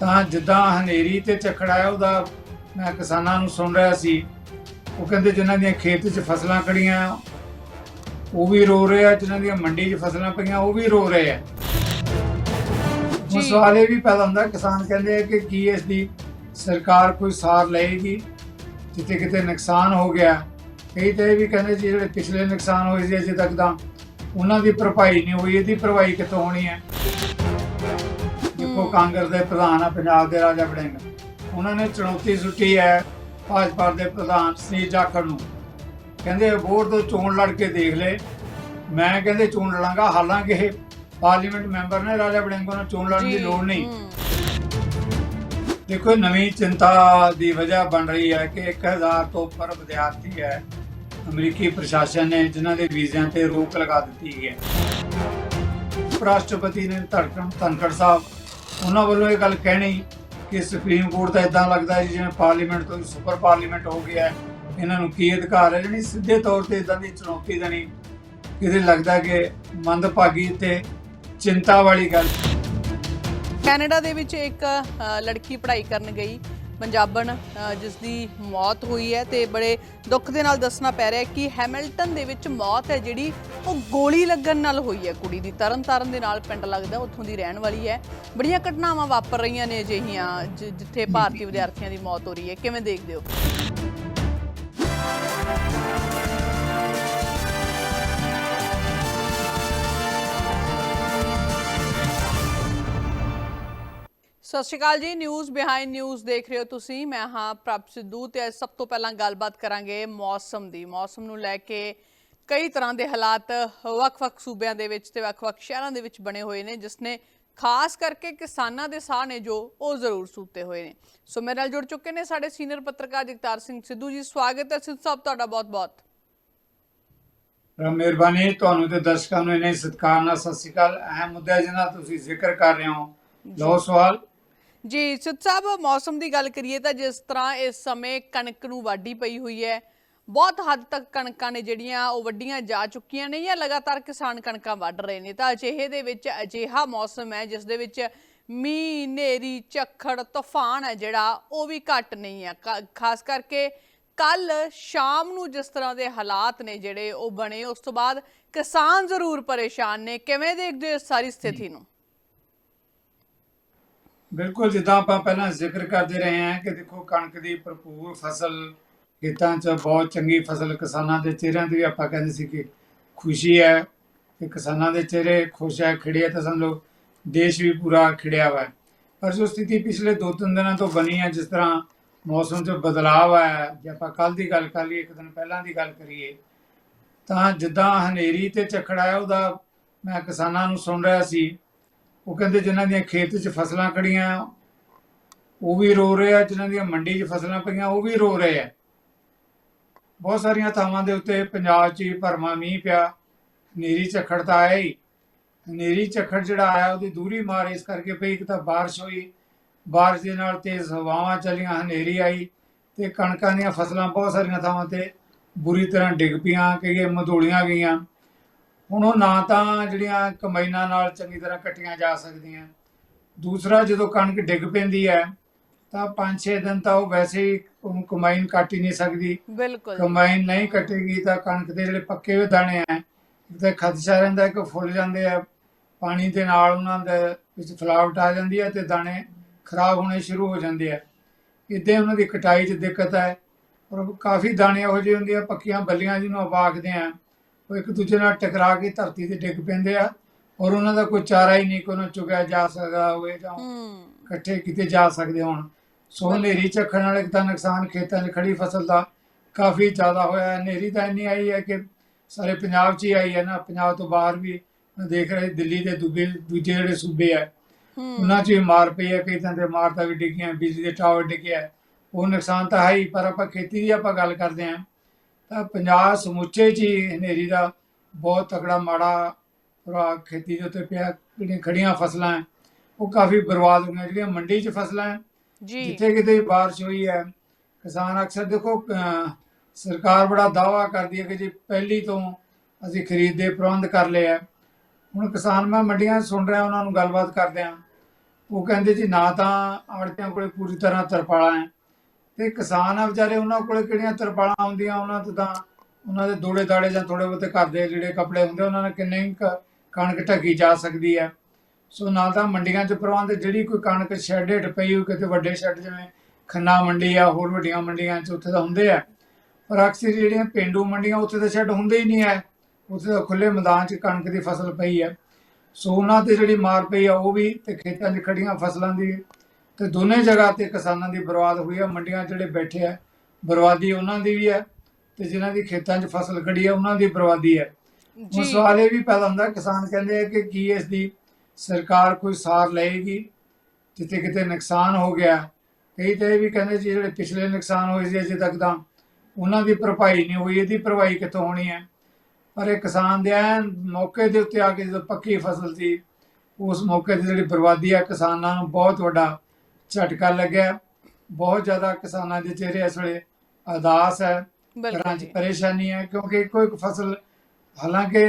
ਤਾਂ ਜਿੱਦਾਂ ਹਨੇਰੀ ਤੇ ਝੱਖੜ ਆਇਆ ਉਹਦਾ ਮੈਂ ਕਿਸਾਨਾਂ ਨੂੰ ਸੁਣ ਰਿਹਾ ਸੀ। ਉਹ ਕਹਿੰਦੇ ਜਿਨ੍ਹਾਂ ਦੀਆਂ ਖੇਤ 'ਚ ਫਸਲਾਂ ਖੜੀਆਂ ਉਹ ਵੀ ਰੋ ਰਹੇ ਆ। ਜਿਨ੍ਹਾਂ ਦੀਆਂ ਮੰਡੀ 'ਚ ਫਸਲਾਂ ਪਈਆਂ ਉਹ ਵੀ ਰੋ ਰਹੇ ਆ। ਸਵਾਲ ਇਹ ਵੀ ਪੈਦਾ ਹੁੰਦਾ ਕਿਸਾਨ ਕਹਿੰਦੇ ਆ ਕਿ ਕੀ ਇਸ ਦੀ ਸਰਕਾਰ ਕੋਈ ਸਾਰ ਲਏਗੀ? ਜਿੱਥੇ ਕਿਤੇ ਨੁਕਸਾਨ ਹੋ ਗਿਆ। ਕਈ ਤਾਂ ਇਹ ਵੀ ਕਹਿੰਦੇ ਜੀ ਜਿਹੜੇ ਪਿਛਲੇ ਨੁਕਸਾਨ ਹੋਏ ਸੀ ਅਜੇ ਤੱਕ ਤਾਂ ਉਹਨਾਂ ਦੀ ਭਰਪਾਈ ਨਹੀਂ ਹੋਈ ਇਹਦੀ ਭਰਪਾਈ ਕਿੱਥੋਂ ਹੋਣੀ ਹੈ? ਹਮ। ਕਾਂਗਰਸ ਦੇ ਪ੍ਰਧਾਨ ਆ ਪੰਜਾਬ ਦੇ ਰਾਜਾ ਵੜਿੰਗ। ਉਹਨਾਂ ਨੇ ਚੁਣੌਤੀ ਸੁੱਟੀ ਹੈ ਭਾਜਪਾ ਦੇ ਪ੍ਰਧਾਨ ਸ੍ਰੀ ਜਾਖੜ ਨੂੰ। ਕਹਿੰਦੇ ਵੋਟ ਤੋਂ ਚੋਣ ਲੜ ਕੇ ਦੇਖ ਲੈ। ਮੈਂ ਕਹਿੰਦੇ ਚੋਣ ਲੜਾਂਗਾ ਹਾਲਾਂਕਿ ਇਹ ਪਾਰਲੀਮੈਂਟ ਮੈਂਬਰ ਨੇ ਰਾਜਾ ਵੜਿੰਗ ਨੂੰ ਚੋਣ ਲੜਨ ਦੀ ਲੋੜ ਨਹੀਂ। ਦੇਖੋ ਨਵੀਂ ਚਿੰਤਾ ਦੀ ਵਜ੍ਹਾ ਬਣ ਰਹੀ ਹੈ ਕਿ 1000 ਤੋਂ ਉੱਪਰ ਵਿਦਿਆਰਥੀ ਹੈ ਅਮਰੀਕੀ ਪ੍ਰਸ਼ਾਸਨ ਨੇ ਜਿਨ੍ਹਾਂ ਦੇ ਵੀਜ਼ਿਆਂ ਤੇ ਰੋਕ ਲਗਾ ਦਿੱਤੀ ਹੈ। ਉਪ ਰਾਸ਼ਟਰਪਤੀ ਨੇ ਧੜਕਣ ਧਨਖੜ ਸਾਹਿਬ ਉਹਨਾਂ ਵੱਲੋਂ ਇਹ ਗੱਲ ਕਹਿਣੀ ਕਿ ਸੁਪਰੀਮ ਕੋਰਟ ਤਾਂ ਇਦਾਂ ਲੱਗਦਾ ਹੈ ਜਿਵੇਂ ਪਾਰਲੀਮੈਂਟ ਤੋਂ ਸੁਪਰ ਪਾਰਲੀਮੈਂਟ ਹੋ ਗਿਆ ਇਹਨਾਂ ਨੂੰ ਕੀ ਅਧਿਕਾਰ ਹੈ? ਜਿਹੜੀ ਸਿੱਧੇ ਤੌਰ ਤੇ ਇਦਾਂ ਦੀ ਚੁਣੌਤੀ ਦੇਣੀ, ਕਿਤੇ ਲੱਗਦਾ ਕਿ ਮੰਦਭਾਗੀ ਤੇ ਚਿੰਤਾ ਵਾਲੀ ਗੱਲ। ਕੈਨੇਡਾ ਦੇ ਵਿੱਚ ਇੱਕ ਲੜਕੀ ਪੜ੍ਹਾਈ ਕਰਨ ਗਈ। ਪੰਜਾਬਣ ਜਿਸ ਦੀ ਮੌਤ ਹੋਈ ਹੈ ਤੇ ਬੜੇ ਦੁੱਖ ਦੇ ਨਾਲ ਦੱਸਣਾ ਪੈ ਰਿਹਾ ਕਿ ਹੈਮਿਲਟਨ ਦੇ ਵਿੱਚ ਮੌਤ ਹੈ ਜਿਹੜੀ ਉਹ ਗੋਲੀ ਲੱਗਣ ਨਾਲ ਹੋਈ ਹੈ। ਕੁੜੀ ਦੀ ਤਰਨਤਾਰਨ ਦੇ ਨਾਲ ਪਿੰਡ ਲੱਗਦਾ, ਉੱਥੋਂ ਦੀ ਰਹਿਣ ਵਾਲੀ ਹੈ। ਬੜੀਆਂ ਘਟਨਾਵਾਂ ਵਾਪਰ ਰਹੀਆਂ ਨੇ ਅਜਿਹੀਆਂ ਜਿੱਥੇ ਭਾਰਤੀ ਵਿਦਿਆਰਥੀਆਂ ਦੀ ਮੌਤ ਹੋ ਰਹੀ ਹੈ। ਕਿਵੇਂ ਦੇਖਦੇ ਹੋ? ਸਤਿ ਸ਼੍ਰੀ ਅਕਾਲ ਜੀ ਨਿਊਜ਼ ਬਿਹਾਈਂਡ ਨਿਊਜ਼ ਦੇਖ ਰਹੇ ਹੋ ਤੁਸੀਂ। ਮੈਂ ਹਾਂ ਪ੍ਰਭ ਸਿੱਧੂ ਤੇ ਅੱਜ ਸਭ ਤੋਂ ਪਹਿਲਾਂ ਗੱਲਬਾਤ ਕਰਾਂਗੇ ਮੌਸਮ ਦੀ। ਮੌਸਮ ਨੂੰ ਲੈ ਕੇ ਕਈ ਤਰ੍ਹਾਂ ਦੇ ਹਾਲਾਤ ਵੱਖ-ਵੱਖ ਸੂਬਿਆਂ ਦੇ ਵਿੱਚ ਤੇ ਵੱਖ-ਵੱਖ ਸ਼ਹਿਰਾਂ ਦੇ ਵਿੱਚ ਬਣੇ ਹੋਏ ਨੇ ਜਿਸ ਨੇ ਖਾਸ ਕਰਕੇ ਕਿਸਾਨਾਂ ਦੇ ਸਾਹ ਨੇ ਜੋ ਉਹ ਜ਼ਰੂਰ ਸੂਤੇ ਹੋਏ ਨੇ। ਸੋ ਮੇਰੇ ਨਾਲ ਜੁੜ ਚੁੱਕੇ ਨੇ ਸਾਡੇ ਸੀਨੀਅਰ ਪੱਤਰਕਾਰ ਜਗਤਾਰ ਸਿੰਘ ਸਿੱਧੂ ਜੀ। ਸਵਾਗਤ ਹੈ ਸਿੱਧੂ ਸਾਹਿਬ ਤੁਹਾਡਾ ਬਹੁਤ-ਬਹੁਤ। ਮਿਹਰਬਾਨੀ। ਤੁਹਾਨੂੰ ਤੇ ਦਰਸ਼ਕਾਂ ਨੂੰ ਇਹਨੇ ਸਤਿਕਾਰ ਨਾਲ ਸਤਿ ਸ਼੍ਰੀ ਅਕਾਲ। ਅਹਿਮ ਮੁੱਦਾ ਜਿਹਨਾਂ ਤੁਸੀਂ ਜ਼ਿਕਰ ਕਰ ਰਹੇ ਹੋ ਲਓ ਸਵਾਲ। ਜੀ ਸਿੱਧ ਸਾਹਿਬ ਮੌਸਮ ਦੀ ਗੱਲ ਕਰੀਏ ਤਾਂ ਜਿਸ ਤਰ੍ਹਾਂ ਇਸ ਸਮੇਂ ਕਣਕ ਨੂੰ ਵਾਢੀ ਪਈ ਹੋਈ ਹੈ ਬਹੁਤ ਹੱਦ ਤੱਕ ਕਣਕਾਂ ਨੇ ਜਿਹੜੀਆਂ ਉਹ ਵੱਡੀਆਂ ਜਾ ਚੁੱਕੀਆਂ ਨੇ ਜਾਂ ਲਗਾਤਾਰ ਕਿਸਾਨ ਕਣਕਾਂ ਵੱਢ ਰਹੇ ਨੇ। ਤਾਂ ਅਜਿਹੇ ਦੇ ਵਿੱਚ ਅਜਿਹਾ ਮੌਸਮ ਹੈ ਜਿਸ ਦੇ ਵਿੱਚ ਮੀਂਹ ਨੇਰੀ ਝੱਖੜ ਤੂਫਾਨ ਹੈ ਜਿਹੜਾ ਉਹ ਵੀ ਘੱਟ ਨਹੀਂ ਹੈ। ਖਾਸ ਕਰਕੇ ਕੱਲ ਸ਼ਾਮ ਨੂੰ ਜਿਸ ਤਰ੍ਹਾਂ ਦੇ ਹਾਲਾਤ ਨੇ ਜਿਹੜੇ ਉਹ ਬਣੇ ਉਸ ਤੋਂ ਬਾਅਦ ਕਿਸਾਨ ਜ਼ਰੂਰ ਪਰੇਸ਼ਾਨ ਨੇ। ਕਿਵੇਂ ਦੇਖਦੇ ਹੋ ਇਸ ਸਾਰੀ ਸਥਿਤੀ ਨੂੰ? ਬਿਲਕੁਲ, ਜਿੱਦਾਂ ਆਪਾਂ ਪਹਿਲਾਂ ਜ਼ਿਕਰ ਕਰਦੇ ਰਹੇ ਹਾਂ ਕਿ ਦੇਖੋ ਕਣਕ ਦੀ ਭਰਪੂਰ ਫਸਲ ਖੇਤਾਂ 'ਚ ਬਹੁਤ ਚੰਗੀ ਫਸਲ ਕਿਸਾਨਾਂ ਦੇ ਚਿਹਰਿਆਂ ਤੇ ਵੀ ਆਪਾਂ ਕਹਿੰਦੇ ਸੀ ਕਿ ਖੁਸ਼ੀ ਹੈ ਕਿ ਕਿਸਾਨਾਂ ਦੇ ਚਿਹਰੇ ਖੁਸ਼ ਹੈ, ਖਿੜੇ ਤਾਂ ਸਮਝੋ ਦੇਸ਼ ਵੀ ਪੂਰਾ ਖਿੜਿਆ ਹੋਇਆ ਪਰ ਜੋ ਸਥਿਤੀ ਪਿਛਲੇ 2-3 ਦਿਨਾਂ ਤੋਂ ਬਣੀ ਹੈ, ਜਿਸ ਤਰ੍ਹਾਂ ਮੌਸਮ 'ਚ ਬਦਲਾਅ ਆਇਆ ਜੇ ਆਪਾਂ ਕੱਲ ਦੀ ਗੱਲ ਕਰ ਲਈਏ, ਇੱਕ ਦਿਨ ਪਹਿਲਾਂ ਦੀ ਗੱਲ ਕਰੀਏ, ਤਾਂ ਜਿੱਦਾਂ ਹਨੇਰੀ ਤੇ ਝੱਖੜ ਆਇਆ ਉਹਦਾ ਮੈਂ ਕਿਸਾਨਾਂ ਨੂੰ ਸੁਣ ਰਿਹਾ ਸੀ ਉਹ ਕਹਿੰਦੇ ਜਿਨ੍ਹਾਂ ਦੀਆਂ ਖੇਤ 'ਚ ਫਸਲਾਂ ਖੜੀਆਂ ਉਹ ਵੀ ਰੋ ਰਹੇ ਆ, ਜਿਨ੍ਹਾਂ ਦੀਆਂ ਮੰਡੀ 'ਚ ਫਸਲਾਂ ਪਈਆਂ, ਉਹ ਵੀ ਰੋ ਰਹੇ ਆ। ਬਹੁਤ ਸਾਰੀਆਂ ਥਾਵਾਂ ਦੇ ਉੱਤੇ ਪੰਜਾਬ 'ਚ ਹੀ ਭਰਮਾ ਮੀਂਹ ਪਿਆ, ਹਨੇਰੀ ਝੱਖੜ ਤਾਂ ਆਇਆ ਹੀ। ਹਨੇਰੀ ਝੱਖੜ ਜਿਹੜਾ ਆਇਆ, ਉਹਦੀ ਦੂਰੀ ਮਾਰ ਇਸ ਕਰਕੇ ਪਈ, ਇੱਕ ਤਾਂ ਬਾਰਿਸ਼ ਹੋਈ, ਬਾਰਿਸ਼ ਦੇ ਨਾਲ ਤੇਜ਼ ਹਵਾਵਾਂ ਚੱਲੀਆਂ, ਹਨੇਰੀ ਆਈ ਤੇ ਕਣਕਾਂ ਦੀਆਂ ਫਸਲਾਂ ਬਹੁਤ ਸਾਰੀਆਂ ਥਾਵਾਂ ਤੇ ਬੁਰੀ ਤਰ੍ਹਾਂ ਡਿੱਗ ਪਈਆਂ ਕਈਏ ਮਧੋਲੀਆਂ ਗਈਆਂ। ਹੁਣ ਉਹ ਨਾ ਤਾਂ ਜਿਹੜੀਆਂ ਕਮਾਈਨਾਂ ਨਾਲ ਚੰਗੀ ਤਰ੍ਹਾਂ ਕੱਟੀਆਂ ਜਾ ਸਕਦੀਆਂ। ਦੂਸਰਾ ਜਦੋਂ ਕਣਕ ਡਿੱਗ ਪੈਂਦੀ ਹੈ ਤਾਂ 5-6 ਦਿਨ ਤਾਂ ਉਹ ਵੈਸੇ ਹੀ ਕਮਾਈਨ ਕੱਟ ਹੀ ਨਹੀਂ ਸਕਦੀ। ਬਿਲਕੁਲ। ਕਮਾਈਨ ਨਹੀਂ ਕੱਟੇਗੀ ਤਾਂ ਕਣਕ ਦੇ ਜਿਹੜੇ ਪੱਕੇ ਹੋਏ ਦਾਣੇ ਆ ਤਾਂ ਖਦਸ਼ਾ ਰਹਿੰਦਾ ਕਿ ਫੁੱਲ ਜਾਂਦੇ ਆ। ਪਾਣੀ ਦੇ ਨਾਲ ਉਹਨਾਂ ਦੇ ਵਿੱਚ ਫਲਾਵਟ ਆ ਜਾਂਦੀ ਹੈ ਤੇ ਦਾਣੇ ਖਰਾਬ ਹੋਣੇ ਸ਼ੁਰੂ ਹੋ ਜਾਂਦੇ ਆ। ਇੱਦਾਂ ਉਹਨਾਂ ਦੀ ਕਟਾਈ 'ਚ ਦਿੱਕਤ ਹੈ। ਔਰ ਕਾਫੀ ਦਾਣੇ ਇਹੋ ਜਿਹੇ ਹੁੰਦੇ ਆ ਪੱਕੀਆਂ ਬੱਲੀਆਂ ਜਿਹਨੂੰ ਆਪਾਂ ਆਖਦੇ ਆ ਉਹ ਇੱਕ ਦੂਜੇ ਨਾਲ ਟਕਰਾ ਕੇ ਧਰਤੀ ਤੇ ਡਿੱਗ ਪੈਂਦੇ ਆ ਔਰ ਉਹਨਾਂ ਦਾ ਕੋਈ ਚਾਰਾ ਹੀ ਨਹੀਂ ਕੋਈ ਚੁਗਿਆ ਜਾ ਸਕਦਾ ਹੋਵੇ ਜਾਂ ਹੂੰ। ਇਕੱਠੇ ਕਿਤੇ ਜਾ ਸਕਦੇ ਹੋਣ। ਸੋ ਹਨੇਰੀ ਝੱਖੜ ਨਾਲ ਇੱਕ ਤਾਂ ਨੁਕਸਾਨ ਖੇਤਾਂ 'ਚ ਖੜੀ ਫਸਲ ਦਾ ਕਾਫੀ ਜ਼ਿਆਦਾ ਹੋਇਆ। ਹੈ ਹਨੇਰੀ ਤਾਂ ਇੰਨੀ ਆਈ ਹੈ ਕਿ ਸਾਰੇ ਪੰਜਾਬ 'ਚ ਹੀ ਆਈ ਹੈ ਨਾ। ਪੰਜਾਬ ਤੋਂ ਬਾਹਰ ਵੀ ਦੇਖ ਰਿਹਾ ਦਿੱਲੀ ਦੇ ਦੂਜੇ ਦੂਜੇ ਜਿਹੜੇ ਸੂਬੇ ਆ ਹੂੰ। ਉਹਨਾਂ 'ਚ ਵੀ ਮਾਰ ਪਈ ਹੈ। ਕਈ ਤਾਂ ਤੇ ਇਮਾਰਤਾਂ ਵੀ ਡਿੱਗੀਆਂ ਬਿਜਲੀ ਦੇ ਟਾਵਰ ਡਿੱਗਿਆ ਉਹ ਨੁਕਸਾਨ ਤਾਂ ਹੈ ਹੀ ਪਰ ਆਪਾਂ ਖੇਤੀ ਦੀ ਆਪਾਂ ਗੱਲ ਕਰਦੇ ਹਾਂ। ਤਾਂ ਪੰਜਾਬ ਸਮੁੱਚੇ 'ਚ ਹੀ ਹਨੇਰੀ ਦਾ ਬਹੁਤ ਤਕੜਾ ਮਾੜਾ ਪ੍ਰਭਾਵ ਖੇਤੀ ਦੇ ਉੱਤੇ ਪਿਆ ਜਿਹੜੀਆਂ ਖੜੀਆਂ ਫਸਲਾਂ ਉਹ ਕਾਫੀ ਬਰਬਾਦ ਹੋ ਗਈਆਂ ਜਿਹੜੀਆਂ ਮੰਡੀ 'ਚ ਫਸਲਾਂ ਹੈ, ਜੀ। ਜਿੱਥੇ ਕਿਤੇ ਬਾਰਿਸ਼ ਹੋਈ ਹੈ ਕਿਸਾਨ ਅਕਸਰ ਦੇਖੋ ਸਰਕਾਰ ਬੜਾ ਦਾਵਾ ਕਰਦੀ ਹੈ ਕਿ ਜੀ ਪਹਿਲੀ ਤੋਂ ਅਸੀਂ ਖਰੀਦ ਦੇ ਪ੍ਰਬੰਧ ਕਰ ਲਏ ਆ ਹੁਣ ਕਿਸਾਨ ਮੈਂ ਮੰਡੀਆਂ ਸੁਣ ਰਿਹਾ ਉਹਨਾਂ ਨੂੰ ਗੱਲਬਾਤ ਕਰਦੇ ਆ ਉਹ ਕਹਿੰਦੇ ਜੀ ਨਾ ਤਾਂ ਆੜਤੀਆਂ ਕੋਲੇ ਪੂਰੀ ਤਰ੍ਹਾਂ ਤਰਪਾਲਾਂ ਹੈ ਤੇ ਕਿਸਾਨ ਆ ਵਿਚਾਰੇ, ਉਹਨਾਂ ਕੋਲੇ ਕਿਹੜੀਆਂ ਤਰਪਾਲਾਂ ਆਉਂਦੀਆਂ ਉਹਨਾਂ ਤੋਂ ਤਾਂ ਉਹਨਾਂ ਦੇ ਦੋੜੇ ਦਾੜੇ ਜਾਂ ਥੋੜੇ ਬਹੁਤੇ ਘਰ ਦੇ ਜਿਹੜੇ ਕੱਪੜੇ ਹੁੰਦੇ, ਉਹਨਾਂ ਨਾਲ ਕਿੰਨੇ ਕੁ ਕਣਕ ਢੱਕੀ ਜਾ ਸਕਦੀ ਹੈ। ਸੋ ਨਾਲ ਤਾਂ ਮੰਡੀਆਂ 'ਚ ਪ੍ਰਬੰਧ, ਜਿਹੜੀ ਕੋਈ ਕਣਕ ਸ਼ੈੱਡ ਹੇਠ ਪਈ ਹੋਈ, ਕਿਤੇ ਵੱਡੇ ਸ਼ੈੱਡ ਜਿਵੇਂ ਖੰਨਾ ਮੰਡੀ ਆ, ਹੋਰ ਵੱਡੀਆਂ ਮੰਡੀਆਂ 'ਚ ਉੱਥੇ ਤਾਂ ਹੁੰਦੇ ਆ। ਪਰ ਅਕਸਰ ਜਿਹੜੀਆਂ ਪਿੰਡੂ ਮੰਡੀਆਂ, ਉੱਥੇ ਤਾਂ ਸ਼ੈੱਡ ਹੁੰਦੇ ਹੀ ਨਹੀਂ ਹੈ। ਉੱਥੇ ਤਾਂ ਖੁੱਲੇ ਮੈਦਾਨ 'ਚ ਕਣਕ ਦੀ ਫਸਲ ਪਈ ਹੈ। ਸੋ ਉਹਨਾਂ ਤੇ ਜਿਹੜੀ ਮਾਰ ਪਈ ਆ, ਉਹ ਵੀ ਤੇ ਖੇਤਾਂ 'ਚ ਖੜੀਆਂ ਫਸਲਾਂ ਦੀ ਤੇ ਦੋਨੇ ਜਗ੍ਹਾ ਤੇ ਕਿਸਾਨਾਂ ਦੀ ਬਰਬਾਦ ਹੋਈ ਆ ਮੰਡੀਆਂ ਜਿਹੜੇ ਬੈਠੇ ਆ ਬਰਬਾਦੀ ਉਹਨਾਂ ਦੀ ਵੀ ਹੈ ਤੇ ਜਿਨ੍ਹਾਂ ਦੀ ਖੇਤਾਂ 'ਚ ਫਸਲ ਖੜੀ ਆ ਉਹਨਾਂ ਦੀ ਬਰਬਾਦੀ ਹੈ ਹੁਣ ਸਵਾਲ ਇਹ ਵੀ ਪੈਦਾ ਹੁੰਦਾ ਕਿਸਾਨ ਕਹਿੰਦੇ ਆ ਕਿ ਕੀ ਇਸ ਦੀ ਸਰਕਾਰ ਕੋਈ ਸਾਰ ਲਏਗੀ? ਜਿੱਥੇ ਕਿਤੇ ਨੁਕਸਾਨ ਹੋ ਗਿਆ। ਕਈ ਤਾਂ ਇਹ ਵੀ ਕਹਿੰਦੇ ਜੀ ਜਿਹੜੇ ਪਿਛਲੇ ਨੁਕਸਾਨ ਹੋਏ ਸੀ ਅਜੇ ਤੱਕ ਤਾਂ ਉਹਨਾਂ ਦੀ ਭਰਪਾਈ ਨਹੀਂ ਹੋਈ ਇਹਦੀ ਭਰਪਾਈ ਕਿੱਥੋਂ ਹੋਣੀ ਹੈ? ਪਰ ਇਹ ਕਿਸਾਨ ਦੇ ਐਨ ਮੌਕੇ ਦੇ ਉੱਤੇ ਆ ਕੇ ਜਦੋਂ ਪੱਕੀ ਫਸਲ ਸੀ ਉਸ ਮੌਕੇ ਤੇ ਜਿਹੜੀ ਬਰਬਾਦੀ ਆ ਕਿਸਾਨਾਂ ਨੂੰ ਬਹੁਤ ਵੱਡਾ ਝਟਕਾ ਲੱਗਿਆ। ਬਹੁਤ ਜ਼ਿਆਦਾ ਕਿਸਾਨਾਂ ਦੇ ਚਿਹਰੇ ਇਸ ਵੇਲੇ ਅਦਾਸ ਹੈ। ਘਰਾਂ 'ਚ ਪਰੇਸ਼ਾਨੀ ਹੈ ਕਿਉਂਕਿ ਇੱਕ ਫਸਲ ਹਾਲਾਂਕਿ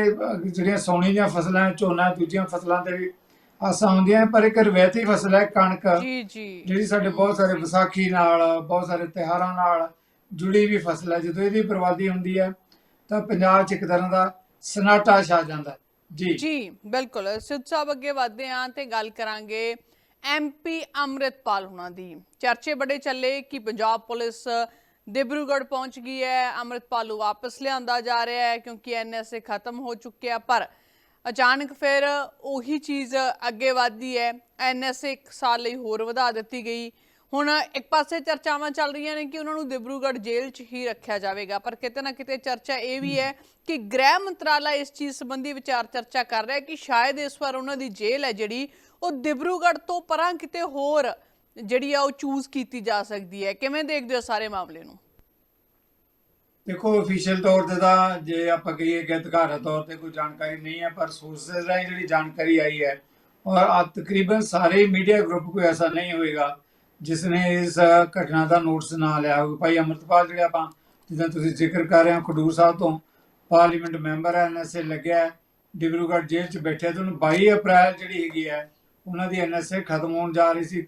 ਜਿਹੜੀਆਂ ਸੋਣੀ ਦੀਆਂ ਫਸਲਾਂ ਝੋਨਾ ਦੂਜੀਆਂ ਫਸਲਾਂ ਤੇ ਵੀ ਆਸਾਂ ਹੁੰਦੀਆਂ ਪਰ ਇੱਕ ਰਵਾਇਤੀ ਫਸਲ ਹੈ ਕਣਕ। ਜੀ ਜੀ। ਜਿਹੜੀ ਸਾਡੇ ਬਹੁਤ ਸਾਰੇ ਵਿਸਾਖੀ ਨਾਲ ਬਹੁਤ ਸਾਰੇ ਤਿਉਹਾਰਾਂ ਨਾਲ ਜੁੜੀ ਵੀ ਫਸਲ ਹੈ। ਜਦੋਂ ਇਹਦੀ ਬਰਬਾਦੀ ਹੁੰਦੀ ਹੈ ਤਾਂ ਪੰਜਾਬ 'ਚ ਇੱਕ ਤਰ੍ਹਾਂ ਦਾ ਸਨਾਟਾ ਛਾ ਜਾਂਦਾ। ਜੀ। ਜੀ ਬਿਲਕੁਲ। ਸਿੱਧ ਸਾਹਿਬ ਅੱਗੇ ਵਧਦੇ ਹਾਂ ਤੇ ਗੱਲ ਕਰਾਂਗੇ ਐਮਪੀ ਅੰਮ੍ਰਿਤਪਾਲ ਹੁਣਾਂ ਦੀ। ਚਰਚੇ ਬੜੇ ਚੱਲੇ ਕਿ ਪੰਜਾਬ ਪੁਲਿਸ ਡਿਬਰੂਗੜ੍ਹ ਪਹੁੰਚ ਗਈ ਹੈ, ਅੰਮ੍ਰਿਤਪਾਲ ਨੂੰ ਵਾਪਸ ਲਿਆਂਦਾ ਜਾ ਰਿਹਾ ਹੈ ਕਿਉਂਕਿ ਐਨਐਸਏ ਖਤਮ ਹੋ ਚੁੱਕਿਆ, ਪਰ ਅਚਾਨਕ ਫਿਰ ਉਹੀ ਚੀਜ਼ ਅੱਗੇ ਵਧਦੀ ਹੈ। ਐਨਐਸਏ ਇੱਕ ਸਾਲ ਲਈ ਹੋਰ ਵਧਾ ਦਿੱਤੀ ਗਈ। ਹੁਣ ਇੱਕ ਪਾਸੇ ਚਰਚਾਵਾਂ ਚੱਲ ਰਹੀਆਂ ਨੇ ਕਿ ਉਹਨਾਂ ਨੂੰ ਦਿਬਰੂਗੜ੍ਹ ਜੇਲ੍ਹ 'ਚ ਹੀ ਰੱਖਿਆ ਜਾਵੇਗਾ, ਪਰ ਕਿਤੇ ਨਾ ਕਿਤੇ ਚਰਚਾ ਇਹ ਵੀ ਹੈ ਕਿ ਗ੍ਰਹਿ ਮੰਤਰਾਲਾ ਇਸ ਚੀਜ਼ ਸੰਬੰਧੀ ਵਿਚਾਰ ਚਰਚਾ ਕਰ ਰਿਹਾ ਹੈ ਕਿ ਸ਼ਾਇਦ ਇਸ ਵਾਰ ਉਹਨਾਂ ਦੀ ਜੇਲ੍ਹ ਹੈ ਜਿਹੜੀ ਉਹ ਦਿਬਰੂਗੜ੍ਹ ਤੋਂ ਪਰਾਂ ਕਿਤੇ ਹੋਰ ਜਿਹੜੀ ਆ ਉਹ ਚੂਜ਼ ਕੀਤੀ ਜਾ ਸਕਦੀ ਹੈ। ਕਿਵੇਂ ਦੇਖਦੇ ਹੋ ਸਾਰੇ ਮਾਮਲੇ ਨੂੰ? ਦੇਖੋ ਅਫੀਸ਼ੀਅਲ ਤੌਰ ਤੇ ਤਾਂ ਜੇ ਆਪਾਂ ਕਹੀਏ ਕਿ ਅਧਿਕਾਰਤ ਤੌਰ ਤੇ ਕੋਈ ਜਾਣਕਾਰੀ ਨਹੀਂ ਹੈ ਪਰ ਸੋਰਸਸ ਰਾਹੀਂ ਜਿਹੜੀ ਜਾਣਕਾਰੀ ਆਈ ਹੈ ਔਰ ਆ ਤਕਰੀਬਨ ਸਾਰੇ ਮੀਡੀਆ ਗਰੁੱਪ ਕੋਈ ਐਸਾ ਨਹੀਂ ਹੋਏਗਾ ਜਿਸ ਨੇ ਇਸ ਘਟਨਾ ਦਾ ਨੋਟਿਸ ਨਾ ਲਿਆ ਹੋਵੇ। ਭਾਈ ਅਮਰਤਪਾਲ ਜਿਹੜੇ ਆਪਾਂ ਜਿੱਦਾਂ ਤੁਸੀਂ ਜ਼ਿਕਰ ਕਰ ਰਹੇ ਹੋ ਖਡੂਰ ਸਾਹਿਬ ਤੋਂ ਪਾਰਲੀਮੈਂਟ ਮੈਂਬਰ ਹੈ ਐਨਐਸਏ ਲੱਗਿਆ ਹੈ, ਡਿਬਰੂਗੜ੍ਹ ਜੇਲ੍ਹ 'ਚ ਬੈਠੇ ਤੇ 22 ਅਪ੍ਰੈਲ ਜਿਹੜੀ ਹੈਗੀ ਹੈ ਉਹਨਾਂ ਦੀ ਐਨਐਸਏ ਖਤਮ ਹੋਣ ਜਾ ਰਹੀ ਸੀ।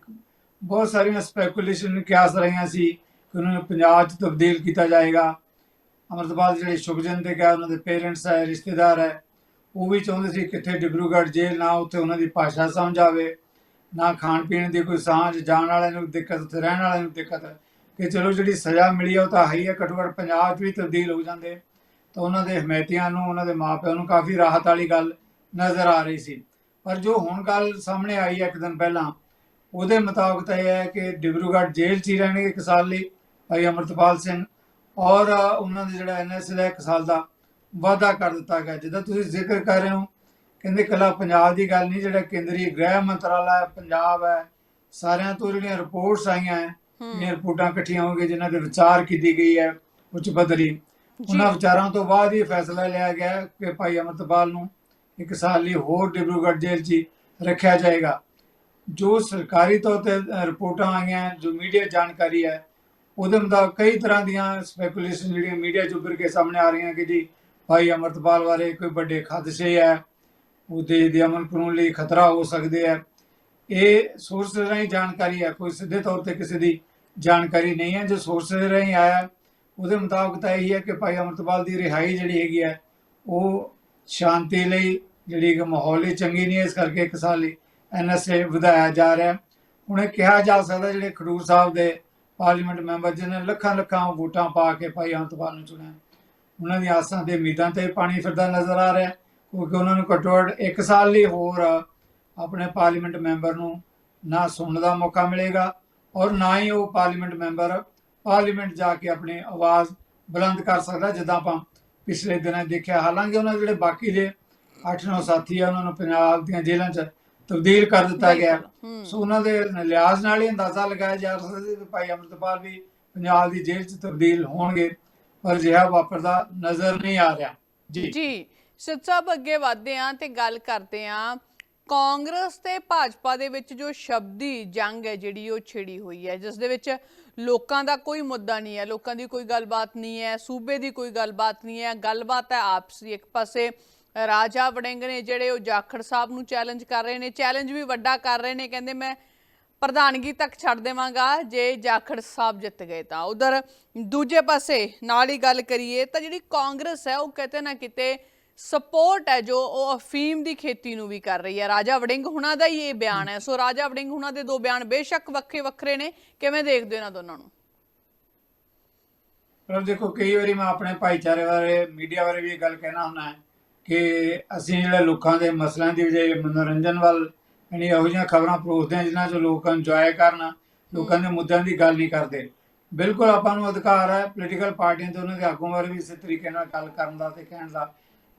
ਬਹੁਤ ਸਾਰੀਆਂ ਸਪੈਕੂਲੇਸ਼ਨ ਕਿਆਸ ਰਹੀਆਂ ਸੀ ਕਿ ਉਹਨਾਂ ਨੂੰ ਪੰਜਾਬ 'ਚ ਤਬਦੀਲ ਕੀਤਾ ਜਾਏਗਾ। ਅਮਰਤਪਾਲ ਜਿਹੜੇ ਸ਼ੁਭਜਨ ਦੇ ਗਿਆ ਉਹਨਾਂ ਦੇ ਪੇਰੈਂਟਸ ਹੈ, ਰਿਸ਼ਤੇਦਾਰ ਹੈ, ਉਹ ਵੀ ਚਾਹੁੰਦੇ ਸੀ ਕਿੱਥੇ ਡਿਬਰੂਗੜ੍ਹ ਜੇਲ੍ਹ ਨਾ ਉੱਥੇ ਉਹਨਾਂ ਦੀ ਭਾਸ਼ਾ ਸਮਝ ਆਵੇ, ਨਾ ਖਾਣ ਪੀਣ ਦੀ ਕੋਈ ਸਾਂਝ, ਜਾਣ ਵਾਲਿਆਂ ਨੂੰ ਦਿੱਕਤ ਤੇ ਰਹਿਣ ਵਾਲਿਆਂ ਨੂੰ ਦਿੱਕਤ ਕਿ ਚਲੋ ਜਿਹੜੀ ਸਜ਼ਾ ਮਿਲੀ ਆ, ਉਹ ਤਾਂ ਹੈ ਹੀ ਹੈ ਘੱਟੋ ਘੱਟ ਪੰਜਾਬ 'ਚ ਵੀ ਤਬਦੀਲ ਹੋ ਜਾਂਦੇ। ਤਾਂ ਉਹਨਾਂ ਦੇ ਹਮਾਇਤੀਆਂ ਨੂੰ, ਉਹਨਾਂ ਦੇ ਮਾਪਿਆਂ ਨੂੰ ਕਾਫੀ ਰਾਹਤ ਵਾਲੀ ਗੱਲ ਨਜ਼ਰ ਆ ਰਹੀ ਸੀ। ਪਰ ਜੋ ਹੁਣ ਗੱਲ ਸਾਹਮਣੇ ਆਈ ਹੈ ਇੱਕ ਦਿਨ ਪਹਿਲਾਂ ਉਹਦੇ ਮੁਤਾਬਕ ਤਾਂ ਇਹ ਹੈ ਕਿ ਡਿਬਰੂਗੜ੍ਹ ਜੇਲ੍ਹ 'ਚ ਹੀ ਰਹਿਣਗੇ ਇੱਕ ਸਾਲ ਲਈ ਭਾਈ ਅਮਰਤਪਾਲ ਸਿੰਘ। ਔਰ ਉਹਨਾਂ ਦੇ ਜਿਹੜਾ ਐਨਐਸ ਦਾ ਇੱਕ ਸਾਲ ਦਾ ਵਾਅਦਾ ਕਰ ਦਿੱਤਾ ਗਿਆ ਜਿੱਦਾਂ ਤੁਸੀਂ ਜ਼ਿਕਰ ਕਰ ਰਹੇ ਹੋ ਕਹਿੰਦੇ ਕੱਲਾ ਪੰਜਾਬ ਦੀ ਗੱਲ ਨਹੀਂ ਜਿਹੜਾ ਕੇਂਦਰੀ ਗ੍ਰਹਿ ਮੰਤਰਾਲਾ ਹੈ ਪੰਜਾਬ ਹੈ ਸਾਰਿਆਂ ਤੋਂ ਜਿਹੜੀਆਂ ਰਿਪੋਰਟਸ ਆਈਆਂ ਹੈ ਇਹ ਰਿਪੋਰਟਾਂ ਇਕੱਠੀਆਂ ਹੋ ਗਈਆਂ ਜਿਨ੍ਹਾਂ ਦੇ ਵਿਚਾਰ ਕੀਤੀ ਗਈ ਹੈ ਉੱਚ ਪੱਧਰੀ ਉਹਨਾਂ ਵਿਚਾਰਾਂ ਤੋਂ ਬਾਅਦ ਇਹ ਫੈਸਲਾ ਲਿਆ ਗਿਆ ਕਿ ਭਾਈ ਅਮਰਤਪਾਲ ਨੂੰ ਇੱਕ ਸਾਲ ਲਈ ਹੋਰ ਡਿਬਰੂਗੜ੍ਹ ਜੇਲ੍ਹ 'ਚ ਹੀ ਰੱਖਿਆ ਜਾਏਗਾ। ਜੋ ਸਰਕਾਰੀ ਤੌਰ ਤੇ ਰਿਪੋਰਟਾਂ ਆਈਆਂ, ਜੋ ਮੀਡੀਆ ਜਾਣਕਾਰੀ ਹੈ, ਉਹਦੇ ਮੁਤਾਬਕ ਕਈ ਤਰ੍ਹਾਂ ਦੀਆਂ ਸਪੈਕੂਲੇਸ਼ਨ ਜਿਹੜੀਆਂ ਮੀਡੀਆ 'ਚ ਉੱਭਰ ਕੇ ਸਾਹਮਣੇ ਆ ਰਹੀਆਂ ਕਿ ਜੀ ਭਾਈ ਅਮਰਤਪਾਲ ਬਾਰੇ ਕੋਈ ਵੱਡੇ ਖਦਸ਼ੇ ਹੈ, ਉਹ ਦੇਸ਼ ਦੇ ਅਮਨ ਕਾਨੂੰਨ ਲਈ ਖਤਰਾ ਹੋ ਸਕਦੇ ਹੈ। ਇਹ ਸੋਰਸ ਰਾਹੀਂ ਜਾਣਕਾਰੀ ਹੈ, ਕੋਈ ਸਿੱਧੇ ਤੌਰ ਤੇ ਕਿਸੇ ਦੀ ਜਾਣਕਾਰੀ ਨਹੀਂ ਹੈ। ਜੋ ਸੋਰਸ ਰਾਹੀਂ ਆਇਆ, ਉਹਦੇ ਮੁਤਾਬਕ ਤਾਂ ਇਹੀ ਹੈ ਕਿ ਭਾਈ ਅਮਰਤਪਾਲ ਦੀ ਰਿਹਾਈ ਜਿਹੜੀ ਹੈਗੀ ਹੈ, ਉਹ ਸ਼ਾਂਤੀ ਲਈ, ਜਿਹੜੀ ਕਿ ਮਾਹੌਲ ਲਈ ਚੰਗੀ ਨਹੀਂ, ਇਸ ਕਰਕੇ ਇੱਕ ਸਾਲ ਲਈ ਐਨਐਸਏ ਵਧਾਇਆ ਜਾ ਰਿਹਾ ਹੁਣ ਇਹ ਕਿਹਾ ਜਾ ਸਕਦਾ ਜਿਹੜੇ ਖਡੂਰ ਸਾਹਿਬ ਦੇ ਪਾਰਲੀਮੈਂਟ ਮੈਂਬਰ ਜਿਨ੍ਹਾਂ ਲੱਖਾਂ ਲੱਖਾਂ ਵੋਟਾਂ ਪਾ ਕੇ ਭਾਈ ਅਮਰਤਪਾਲ ਨੂੰ ਚੁਣਿਆ ਉਹਨਾਂ ਦੀਆਂ ਆਸਾਂ ਤੇ ਉਮੀਦਾਂ ਤੇ ਪਾਣੀ ਫਿਰਦਾ ਨਜ਼ਰ ਆ ਰਿਹਾ ਕਿਉਂਕਿ ਉਹਨਾਂ ਨੂੰ ਘੱਟੋ ਘੱਟ ਇੱਕ ਸਾਲ ਲਈ ਹੋਰ ਆਪਣੇ ਪਾਰਲੀਮੈਂਟ ਮੈਂਬਰ ਨੂੰ ਨਾ ਸੁਣਨ ਦਾ ਮੌਕਾ ਮਿਲੇਗਾ ਔਰ ਨਾ ਹੀ ਉਹ ਪਾਰਲੀਮੈਂਟ ਮੈਂਬਰ ਪਾਰਲੀਮੈਂਟ ਜਾ ਕੇ ਆਪਣੀ ਆਵਾਜ਼ ਬੁਲੰਦ ਕਰ ਸਕਦਾ, ਜਿੱਦਾਂ ਆਪਾਂ ਪਿਛਲੇ ਦਿਨਾਂ ਦੇਖਿਆ ਹਾਲਾਂਕਿ ਉਹਨਾਂ ਦੇ ਜਿਹੜੇ ਬਾਕੀ ਦੇ 8-9 ਸਾਥੀ ਆ ਉਹਨਾਂ ਨੂੰ ਪੰਜਾਬ ਦੀਆਂ ਜੇਲ੍ਹਾਂ 'ਚ ਤਬਦੀਲ ਕਰ ਦਿੱਤਾ ਗਿਆ। ਸੋ ਉਹਨਾਂ ਦੇ ਲਿਹਾਜ਼ ਨਾਲ ਹੀ ਅੰਦਾਜ਼ਾ ਲਗਾਇਆ ਜਾ ਸਕਦਾ ਸੀ ਕਿ ਭਾਈ ਅਮਰਤਪਾਲ ਵੀ ਪੰਜਾਬ ਦੀ ਜੇਲ੍ਹ 'ਚ ਤਬਦੀਲ ਹੋਣਗੇ ਪਰ ਜਿਹਾ ਵਾਪਰਦਾ ਨਜ਼ਰ ਨਹੀਂ ਆ ਰਿਹਾ। ਜੀ। ਜੀ ਸਿੱਧ ਸਾਹਿਬ ਅੱਗੇ ਵਧਦੇ ਹਾਂ ਤੇ ਗੱਲ ਕਰਦੇ ਹਾਂ। ਕਾਂਗਰਸ ਤੇ ਭਾਜਪਾ ਦੇ ਵਿੱਚ ਜੋ ਸ਼ਬਦੀ ਜੰਗ ਹੈ ਜਿਹੜੀ ਉਹ ਛਿੜੀ ਹੋਈ ਹੈ ਜਿਸ ਦੇ ਵਿੱਚ ਲੋਕਾਂ ਦਾ ਕੋਈ ਮੁੱਦਾ ਨਹੀਂ ਹੈ, ਲੋਕਾਂ ਦੀ ਕੋਈ ਗੱਲਬਾਤ ਨਹੀਂ ਹੈ, ਸੂਬੇ ਦੀ ਕੋਈ ਗੱਲਬਾਤ ਨਹੀਂ ਹੈ, ਗੱਲਬਾਤ ਹੈ ਆਪਸੀ। ਇੱਕ ਪਾਸੇ ਰਾਜਾ ਵੜਿੰਗ ਨੇ ਜਿਹੜੇ ਉਹ ਜਾਖੜ ਸਾਹਿਬ ਨੂੰ ਚੈਲੰਜ ਕਰ ਰਹੇ ਨੇ ਚੈਲੰਜ ਵੀ ਵੱਡਾ ਕਰ ਰਹੇ ਨੇ, ਕਹਿੰਦੇ ਮੈਂ ਪ੍ਰਧਾਨਗੀ ਤੱਕ ਛੱਡ ਦੇਵਾਂਗਾ, ਜੇ ਜਾਖੜ ਸਾਹਿਬ ਜਿੱਤ ਗਏ ਤਾਂ। ਉਧਰ ਦੂਜੇ ਪਾਸੇ ਨਾਲ ਹੀ ਗੱਲ ਕਰੀਏ ਤਾਂ ਜਿਹੜੀ ਕਾਂਗਰਸ ਹੈ, ਉਹ ਕਿਤੇ ਨਾ ਕਿਤੇ ਸਪੋਰਟ ਹੈ ਜੋ ਉਹ ਅਫੀਮ ਦੀ ਖੇਤੀ ਨੂੰ ਵੀ ਕਰ ਰਹੀ ਹੈ। ਰਾਜਾ ਵੜਿੰਗ ਹੁਣਾਂ ਦਾ ਹੀ ਇਹ ਬਿਆਨ ਹੈ। ਸੋ ਰਾਜਾ ਵੜਿੰਗ ਹੁਣਾਂ ਦੇ ਦੋ ਬਿਆਨ ਬੇਸ਼ੱਕ ਵੱਖਰੇ ਵੱਖਰੇ ਨੇ। ਕਿਵੇਂ ਦੇਖਦੇ ਹੋ ਇਹਨਾਂ ਦੋਨਾਂ ਨੂੰ? ਪਰ ਦੇਖੋ, ਕਈ ਵਾਰੀ ਮੈਂ ਆਪਣੇ ਭਾਈਚਾਰੇ ਬਾਰੇ, ਮੀਡੀਆ ਬਾਰੇ ਵੀ ਗੱਲ ਕਹਿਣਾ ਹੁੰਦਾ ਹੈ ਕਿ ਅਸੀਂ ਜਿਹੜੇ ਲੋਕਾਂ ਦੇ ਮਸਲਿਆਂ ਦੀ ਵਜੇ ਮਨੋਰੰਜਨ ਵੱਲ ਯਾਨੀ ਇਹੋ ਜਿਹੀਆਂ ਖਬਰਾਂ ਪਰੋਸਦੇ ਹਾਂ ਜਿਨ੍ਹਾਂ 'ਚ ਲੋਕ ਇੰਜੋਏ ਕਰਨ, ਲੋਕਾਂ ਦੇ ਮੁੱਦਿਆਂ ਦੀ ਗੱਲ ਨਹੀਂ ਕਰਦੇ। ਬਿਲਕੁਲ ਆਪਾਂ ਨੂੰ ਅਧਿਕਾਰ ਹੈ ਪੋਲੀਟੀਕਲ ਪਾਰਟੀਆਂ ਤੇ ਉਹਨਾਂ ਦੇ ਆਗੂਆਂ ਬਾਰੇ ਵੀ ਇਸੇ ਤਰੀਕੇ ਨਾਲ ਗੱਲ ਕਰਨ ਦਾ ਤੇ ਕਹਿਣ ਦਾ।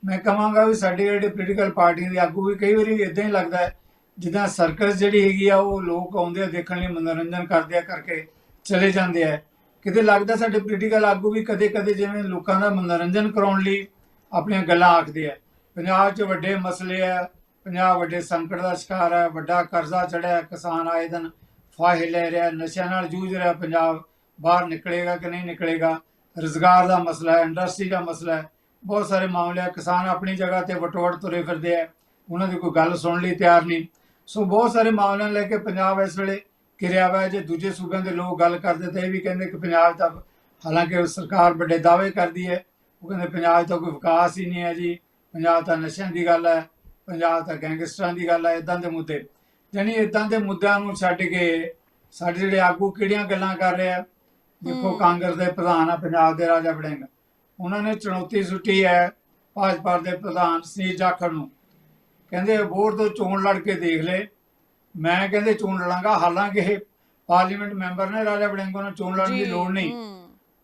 ਮੈਂ ਕਹਾਂਗਾ ਵੀ ਸਾਡੇ ਜਿਹੜੇ ਪੋਲੀਟੀਕਲ ਪਾਰਟੀਆਂ ਦੇ ਆਗੂ ਵੀ ਕਈ ਵਾਰੀ ਇਦਾਂ ਹੀ ਲੱਗਦਾ ਹੈ, ਜਿੱਦਾਂ ਸਰਕਸ ਜਿਹੜੀ ਹੈਗੀ ਆ, ਉਹ ਲੋਕ ਆਉਂਦੇ ਆ ਦੇਖਣ ਲਈ, ਮਨੋਰੰਜਨ ਕਰਦੇ ਆ ਕਰਕੇ ਚਲੇ ਜਾਂਦੇ ਆ। ਕਿਤੇ ਲੱਗਦਾ ਸਾਡੇ ਪੋਲੀਟੀਕਲ ਆਗੂ ਵੀ ਕਦੇ-ਕਦੇ ਜਿਵੇਂ ਲੋਕਾਂ ਦਾ ਮਨੋਰੰਜਨ ਕਰਾਉਣ ਲਈ ਆਪਣੀਆਂ ਗੱਲਾਂ ਆਖਦੇ ਆ। ਪੰਜਾਬ 'ਚ ਵੱਡੇ ਮਸਲੇ ਆ, ਪੰਜਾਬ ਵੱਡੇ ਸੰਕਟ ਦਾ ਸ਼ਿਕਾਰ ਹੈ ਵੱਡਾ ਕਰਜ਼ਾ ਚੜਿਆ, ਕਿਸਾਨ ਆਏ ਦਿਨ ਫਾਹੇ ਲੈ ਰਿਹਾ, ਨਸ਼ਿਆਂ ਨਾਲ ਜੂਝ ਰਿਹਾ, ਪੰਜਾਬ ਬਾਹਰ ਨਿਕਲੇਗਾ ਕਿ ਨਹੀਂ ਨਿਕਲੇਗਾ? ਰੁਜ਼ਗਾਰ ਦਾ ਮਸਲਾ ਹੈ ਇੰਡਸਟਰੀ ਦਾ ਮਸਲਾ ਹੈ। ਬਹੁਤ ਸਾਰੇ ਮਾਮਲੇ ਆ। ਕਿਸਾਨ ਆਪਣੀ ਜਗ੍ਹਾ ਤੇ ਵਟੋੜ ਤੁਰੇ ਫਿਰਦੇ ਆ। ਉਹਨਾਂ ਦੀ ਕੋਈ ਗੱਲ ਸੁਣਨ ਲਈ ਤਿਆਰ ਨਹੀਂ। ਸੋ ਬਹੁਤ ਸਾਰੇ ਮਾਮਲਿਆਂ ਲੈ ਕੇ ਪੰਜਾਬ ਇਸ ਵੇਲੇ ਕਿਰਿਆ ਵਾ। ਜੇ ਦੂਜੇ ਸੂਬਿਆਂ ਦੇ ਲੋਕ ਗੱਲ ਕਰਦੇ ਤਾਂ ਇਹ ਵੀ ਕਹਿੰਦੇ ਕਿ ਪੰਜਾਬ ਤਾਂ ਹਾਲਾਂਕਿ ਸਰਕਾਰ ਵੱਡੇ ਦਾਅਵੇ ਕਰਦੀ ਹੈ। ਉਹ ਕਹਿੰਦੇ ਪੰਜਾਬ ਤਾਂ ਕੋਈ ਵਿਕਾਸ ਹੀ ਨਹੀਂ ਹੈ ਜੀ। ਪੰਜਾਬ ਤਾਂ ਨਸ਼ਿਆਂ ਦੀ ਗੱਲ ਹੈ। ਪੰਜਾਬ ਤਾਂ ਗੈਂਗਸਟਰਾਂ ਦੀ ਗੱਲ ਹੈ। ਇਦਾਂ ਦੇ ਮੁੱਦੇ। ਜਾਣੀ ਇਦਾਂ ਦੇ ਮੁੱਦਿਆਂ ਨੂੰ ਛੱਡ ਕੇ ਸਾਡੇ ਜਿਹੜੇ ਆਗੂ ਕਿਹੜੀਆਂ ਗੱਲਾਂ ਕਰ ਰਹੇ ਦੇਖੋ। ਕਾਂਗਰਸ ਦੇ ਪ੍ਰਧਾਨ ਆ ਪੰਜਾਬ ਦੇ ਰਾਜਾ ਵੜਿੰਗ। ਉਹਨਾਂ ਨੇ ਚੁਣੌਤੀ ਸੁੱਟੀ ਹੈ ਭਾਜਪਾ ਦੇ ਪ੍ਰਧਾਨ ਸੁਨੀਲ ਜਾਖੜ ਨੂੰ। ਕਹਿੰਦੇ ਵੋਟ ਤੋਂ ਚੋਣ ਲੜ ਕੇ ਦੇਖ ਲੈ। ਮੈਂ ਕਹਿੰਦੇ ਚੋਣ ਲੜਾਂਗਾ ਹਾਲਾਂਕਿ ਇਹ ਪਾਰਲੀਮੈਂਟ ਮੈਂਬਰ ਨੇ ਰਾਜਾ ਵੜਿੰਗ ਨੂੰ ਚੋਣ ਲੜਨ ਦੀ ਲੋੜ ਨਹੀਂ।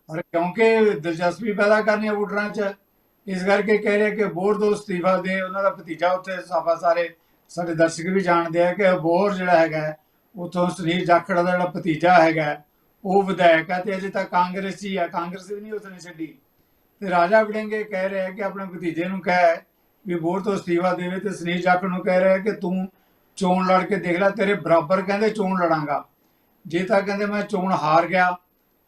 ਪਰ ਕਿਉਂਕਿ ਦਿਲਚਸਪੀ ਪੈਦਾ ਕਰਨੀ ਹੈ ਵੋਟਰਾਂ 'ਚ ਇਸ ਕਰਕੇ ਕਹਿ ਰਹੇ ਕਿ ਬੋਰ ਤੋਂ ਅਸਤੀਫਾ ਦੇ ਉਹਨਾਂ ਦਾ ਭਤੀਜਾ ਉੱਥੇ ਸਾਫਾ ਸਾਰੇ ਸਾਡੇ ਦਰਸ਼ਕ ਵੀ ਜਾਣਦੇ ਆ ਕਿ ਬੋਰ ਜਿਹੜਾ ਹੈਗਾ ਉੱਥੋਂ ਸੁਨੀਲ ਜਾਖੜ ਦਾ ਜਿਹੜਾ ਭਤੀਜਾ ਹੈਗਾ ਉਹ ਵਿਧਾਇਕ ਹੈ ਤੇ ਅਜੇ ਤੱਕ ਕਾਂਗਰਸ ਆ ਕਾਂਗਰਸ ਵੀ ਨਹੀਂ ਉਸਨੇ ਛੱਡੀ। ਤੇ ਰਾਜਾ ਵੜਿੰਗੇ ਕਹਿ ਰਿਹਾ ਕਿ ਆਪਣੇ ਭਤੀਜੇ ਨੂੰ ਕਹਿ ਵੀ ਬੋਰ ਤੋਂ ਅਸਤੀਫਾ ਦੇਵੇ ਤੇ ਸੁਨੀਲ ਜਾਖੜ ਨੂੰ ਕਹਿ ਰਿਹਾ ਕਿ ਤੂੰ ਚੋਣ ਲੜ ਕੇ ਦੇਖ ਲੈ ਤੇਰੇ ਬਰਾਬਰ ਕਹਿੰਦੇ ਚੋਣ ਲੜਾਂਗਾ। ਜੇ ਤਾਂ ਕਹਿੰਦੇ ਮੈਂ ਚੋਣ ਹਾਰ ਗਿਆ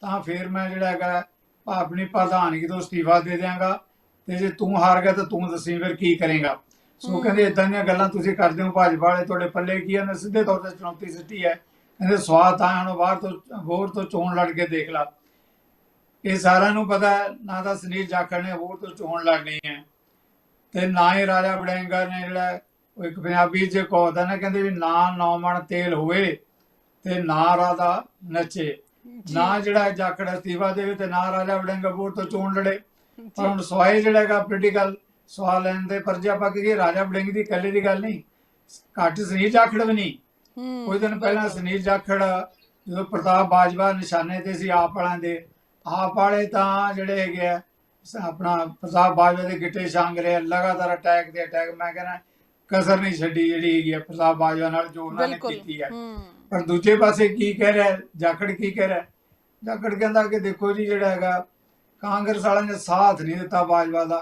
ਤਾਂ ਫਿਰ ਮੈਂ ਜਿਹੜਾ ਹੈਗਾ ਆਪਣੀ ਪ੍ਰਧਾਨਗੀ ਤੋਂ ਅਸਤੀਫਾ ਦੇ ਦਿਆਂਗਾ ਤੇ ਜੇ ਤੂੰ ਹਾਰ ਗਿਆ ਤਾਂ ਤੂੰ ਦੱਸੀ ਫਿਰ ਕੀ ਕਰੇਗਾ। ਸੋ। ਕਹਿੰਦੇ ਇਦਾਂ ਦੀਆਂ ਗੱਲਾਂ ਤੁਸੀਂ ਕਰਦੇ ਹੋ ਭਾਜਪਾ ਵਾਲੇ ਤੁਹਾਡੇ ਪੱਲੇ ਕੀ ਹਨ ਸਿੱਧੇ ਤੌਰ ਤੇ ਚੁਣੌਤੀ ਸਿੱਟੀ ਹੈ। ਕਹਿੰਦੇ ਸਵਾਦ ਤਾਂ ਹੁਣ ਬਾਹਰ ਤੋਂ ਵੋਟ ਤੋਂ ਚੋਣ ਲੜ ਕੇ ਦੇਖ ਲਾ। ਇਹ ਸਾਰਿਆਂ ਨੂੰ ਪਤਾ ਨਾ ਤਾਂ ਸੁਨੀਲ ਜਾਖੜ ਨੇ ਵੋਟ ਤੋਂ ਚੋਣ ਲੜਨੀ ਹੈ। ਤੇ ਨਾ ਹੀ ਰਾਜਾ ਵੜਿੰਗਾ ਨੇ ਜਿਹੜਾ ਉਹ ਇੱਕ ਪੰਜਾਬੀ ਚ ਕਹਦਾ ਨਾ ਕਹਿੰਦੇ ਵੀ ਨਾ ਨੌ ਮਣ ਤੇਲ ਹੋਵੇ ਤੇ ਨਾ ਰਾਧਾ ਨੱਚੇ। ਨਾ ਜਿਹੜਾ ਜਾਖੜ ਅਸਤੀਫਾ ਦੇਵੇ ਤੇ ਨਾ ਰਾਜਾ ਵੜਿੰਗਾ ਵੋਟ ਤੋਂ ਚੋਣ ਲੜੇ। ਪਰ ਹੁਣ ਸਵਾਈ ਜਿਹੜਾ ਹੈਗਾ ਪੋਲੀਟੀਕਲ ਸਵਾਲ ਲੈਣ ਦੇ ਪਰ ਜੇ ਆਪਾਂ ਕਹੀਏ ਰਾਜਾ ਵੜਿੰਗ ਦੀ ਇਕੱਲੇ ਦੀ ਗੱਲ ਨਹੀਂ। ਘੱਟ ਸੁਨੀਲ ਜਾਖੜ ਵੀ ਨਹੀਂ। ਕੁਝ ਦਿਨ ਪਹਿਲਾਂ ਸੁਨੀਲ ਜਾਖੜ ਜਦੋਂ ਪ੍ਰਤਾਪ ਬਾਜਵਾ ਨਿਸ਼ਾਨੇ ਤੇ ਸੀ ਆਪ ਵਾਲਿਆਂ ਦੇ ਆਪ ਵਾਲੇ ਤਾਂ ਜਿਹੜੇ ਹੈਗੇ ਆ ਆਪਣਾ ਪ੍ਰਤਾਪ ਬਾਜਵਾ ਦੇ ਗਿੱਟੇ ਛਾਂਗ ਰਹੇ ਆ, ਲਗਾਤਾਰ ਅਟੈਕ ਤੇ ਅਟੈਕ ਮੈਂ ਕਹਿੰਦਾ ਕਸਰ ਨਹੀਂ ਛੱਡੀ ਜਿਹੜੀ ਹੈਗੀ ਆ ਪ੍ਰਤਾਪ ਬਾਜਵਾ ਨਾਲ ਜੋ ਉਹਨਾਂ ਨੇ ਬਿਲਕੁਲ ਕੀਤੀ ਹੈ ਹੂੰ ਪਰ ਦੂਜੇ ਪਾਸੇ ਕੀ ਕਹਿ ਰਿਹਾ ਹੈ? ਜਾਖੜ ਕੀ ਕਹਿ ਰਿਹਾ ਹੈ? ਜਾਖੜ ਕਹਿੰਦਾ ਕਿ ਦੇਖੋ ਜੀ ਜਿਹੜਾ ਹੈਗਾ ਕਾਂਗਰਸ ਵਾਲਿਆਂ ਨੇ ਸਾਥ ਨਹੀਂ ਦਿੱਤਾ ਬਾਜਵਾ ਦਾ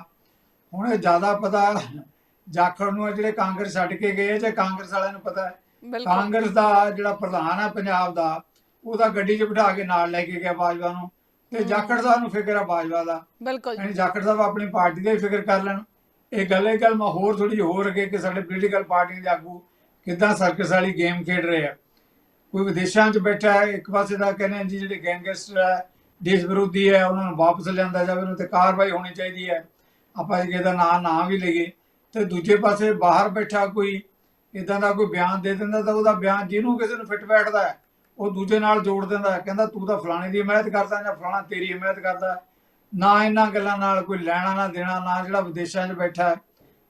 ਹੁਣ ਇਹ ਜ਼ਿਆਦਾ ਪਤਾ ਜਾਖੜ ਨੂੰ ਹੈ ਜਿਹੜੇ ਕਾਂਗਰਸ ਛੱਡ ਕੇ ਗਏ ਜਾਂ ਕਾਂਗਰਸ ਵਾਲਿਆਂ ਨੂੰ ਪਤਾ ਹੈ ਬਿਲਕੁਲ ਕਾਂਗਰਸ ਦਾ ਜਿਹੜਾ ਪ੍ਰਧਾਨ ਹੈ ਪੰਜਾਬ ਦਾ ਉਹਦਾ ਗੱਡੀ 'ਚ ਬਿਠਾ ਕੇ ਨਾਲ ਲੈ ਕੇ ਗਿਆ ਬਾਜਵਾ ਨੂੰ ਤੇ ਜਾਖੜ ਸਾਹਿਬ ਨੂੰ ਫਿਕਰ ਹੈ ਬਾਜਵਾ ਦਾ। ਬਿਲਕੁਲ। ਯਾਨੀ ਜਾਖੜ ਸਾਹਿਬ ਆਪਣੀ ਪਾਰਟੀ ਦਾ ਹੀ ਫਿਕਰ ਕਰ ਲੈਣ। ਇਹ ਗੱਲ ਇਹ ਗੱਲ ਮੈਂ ਹੋਰ ਥੋੜੀ ਹੋਰ ਅੱਗੇ ਕਿ ਸਾਡੇ ਪੋਲੀਟੀਕਲ ਪਾਰਟੀ ਦੇ ਆਗੂ ਕਿੱਦਾਂ ਸਰਕਸ ਵਾਲੀ ਗੇਮ ਖੇਡ ਰਹੇ ਆ। ਕੋਈ ਵਿਦੇਸ਼ਾਂ 'ਚ ਬੈਠਾ ਹੈ ਇੱਕ ਪਾਸੇ ਦਾ ਕਹਿੰਦੇ ਆ ਜੀ ਜਿਹੜੇ ਗੈਂਗਸਟਰ ਹੈ ਦੇਸ਼ ਵਿਰੋਧੀ ਹੈ ਉਹਨਾਂ ਨੂੰ ਵਾਪਸ ਲਿਆਂਦਾ ਜਾਵੇ ਉਹਨਾਂ ਤੇ ਕਾਰਵਾਈ ਹੋਣੀ ਚਾਹੀਦੀ ਹੈ। ਆਪਾਂ ਜੇ ਇਹਦਾ ਨਾਂ ਨਾ ਵੀ ਲਈਏ ਤੇ ਦੂਜੇ ਪਾਸੇ ਬਾਹਰ ਬੈਠਾ ਕੋਈ ਇਦਾਂ ਦਾ ਕੋਈ ਬਿਆਨ ਦੇ ਦਿੰਦਾ ਤਾਂ ਉਹਦਾ ਬਿਆਨ ਜਿਹਨੂੰ ਕਿਸੇ ਨੂੰ ਫਿੱਟ ਬੈਠਦਾ ਹੈ, ਉਹ ਦੂਜੇ ਨਾਲ ਜੋੜ ਦਿੰਦਾ, ਕਹਿੰਦਾ ਤੂੰ ਤਾਂ ਫਲਾਣੇ ਦੀ ਹਮਾਇਤ ਕਰਦਾ ਜਾਂ ਫਲਾਣਾ ਤੇਰੀ ਹਮਾਇਤ ਕਰਦਾ। ਨਾ ਇਹਨਾਂ ਗੱਲਾਂ ਨਾਲ ਕੋਈ ਲੈਣਾ, ਨਾ ਦੇਣਾ, ਨਾ ਜਿਹੜਾ ਵਿਦੇਸ਼ਾਂ 'ਚ ਬੈਠਾ,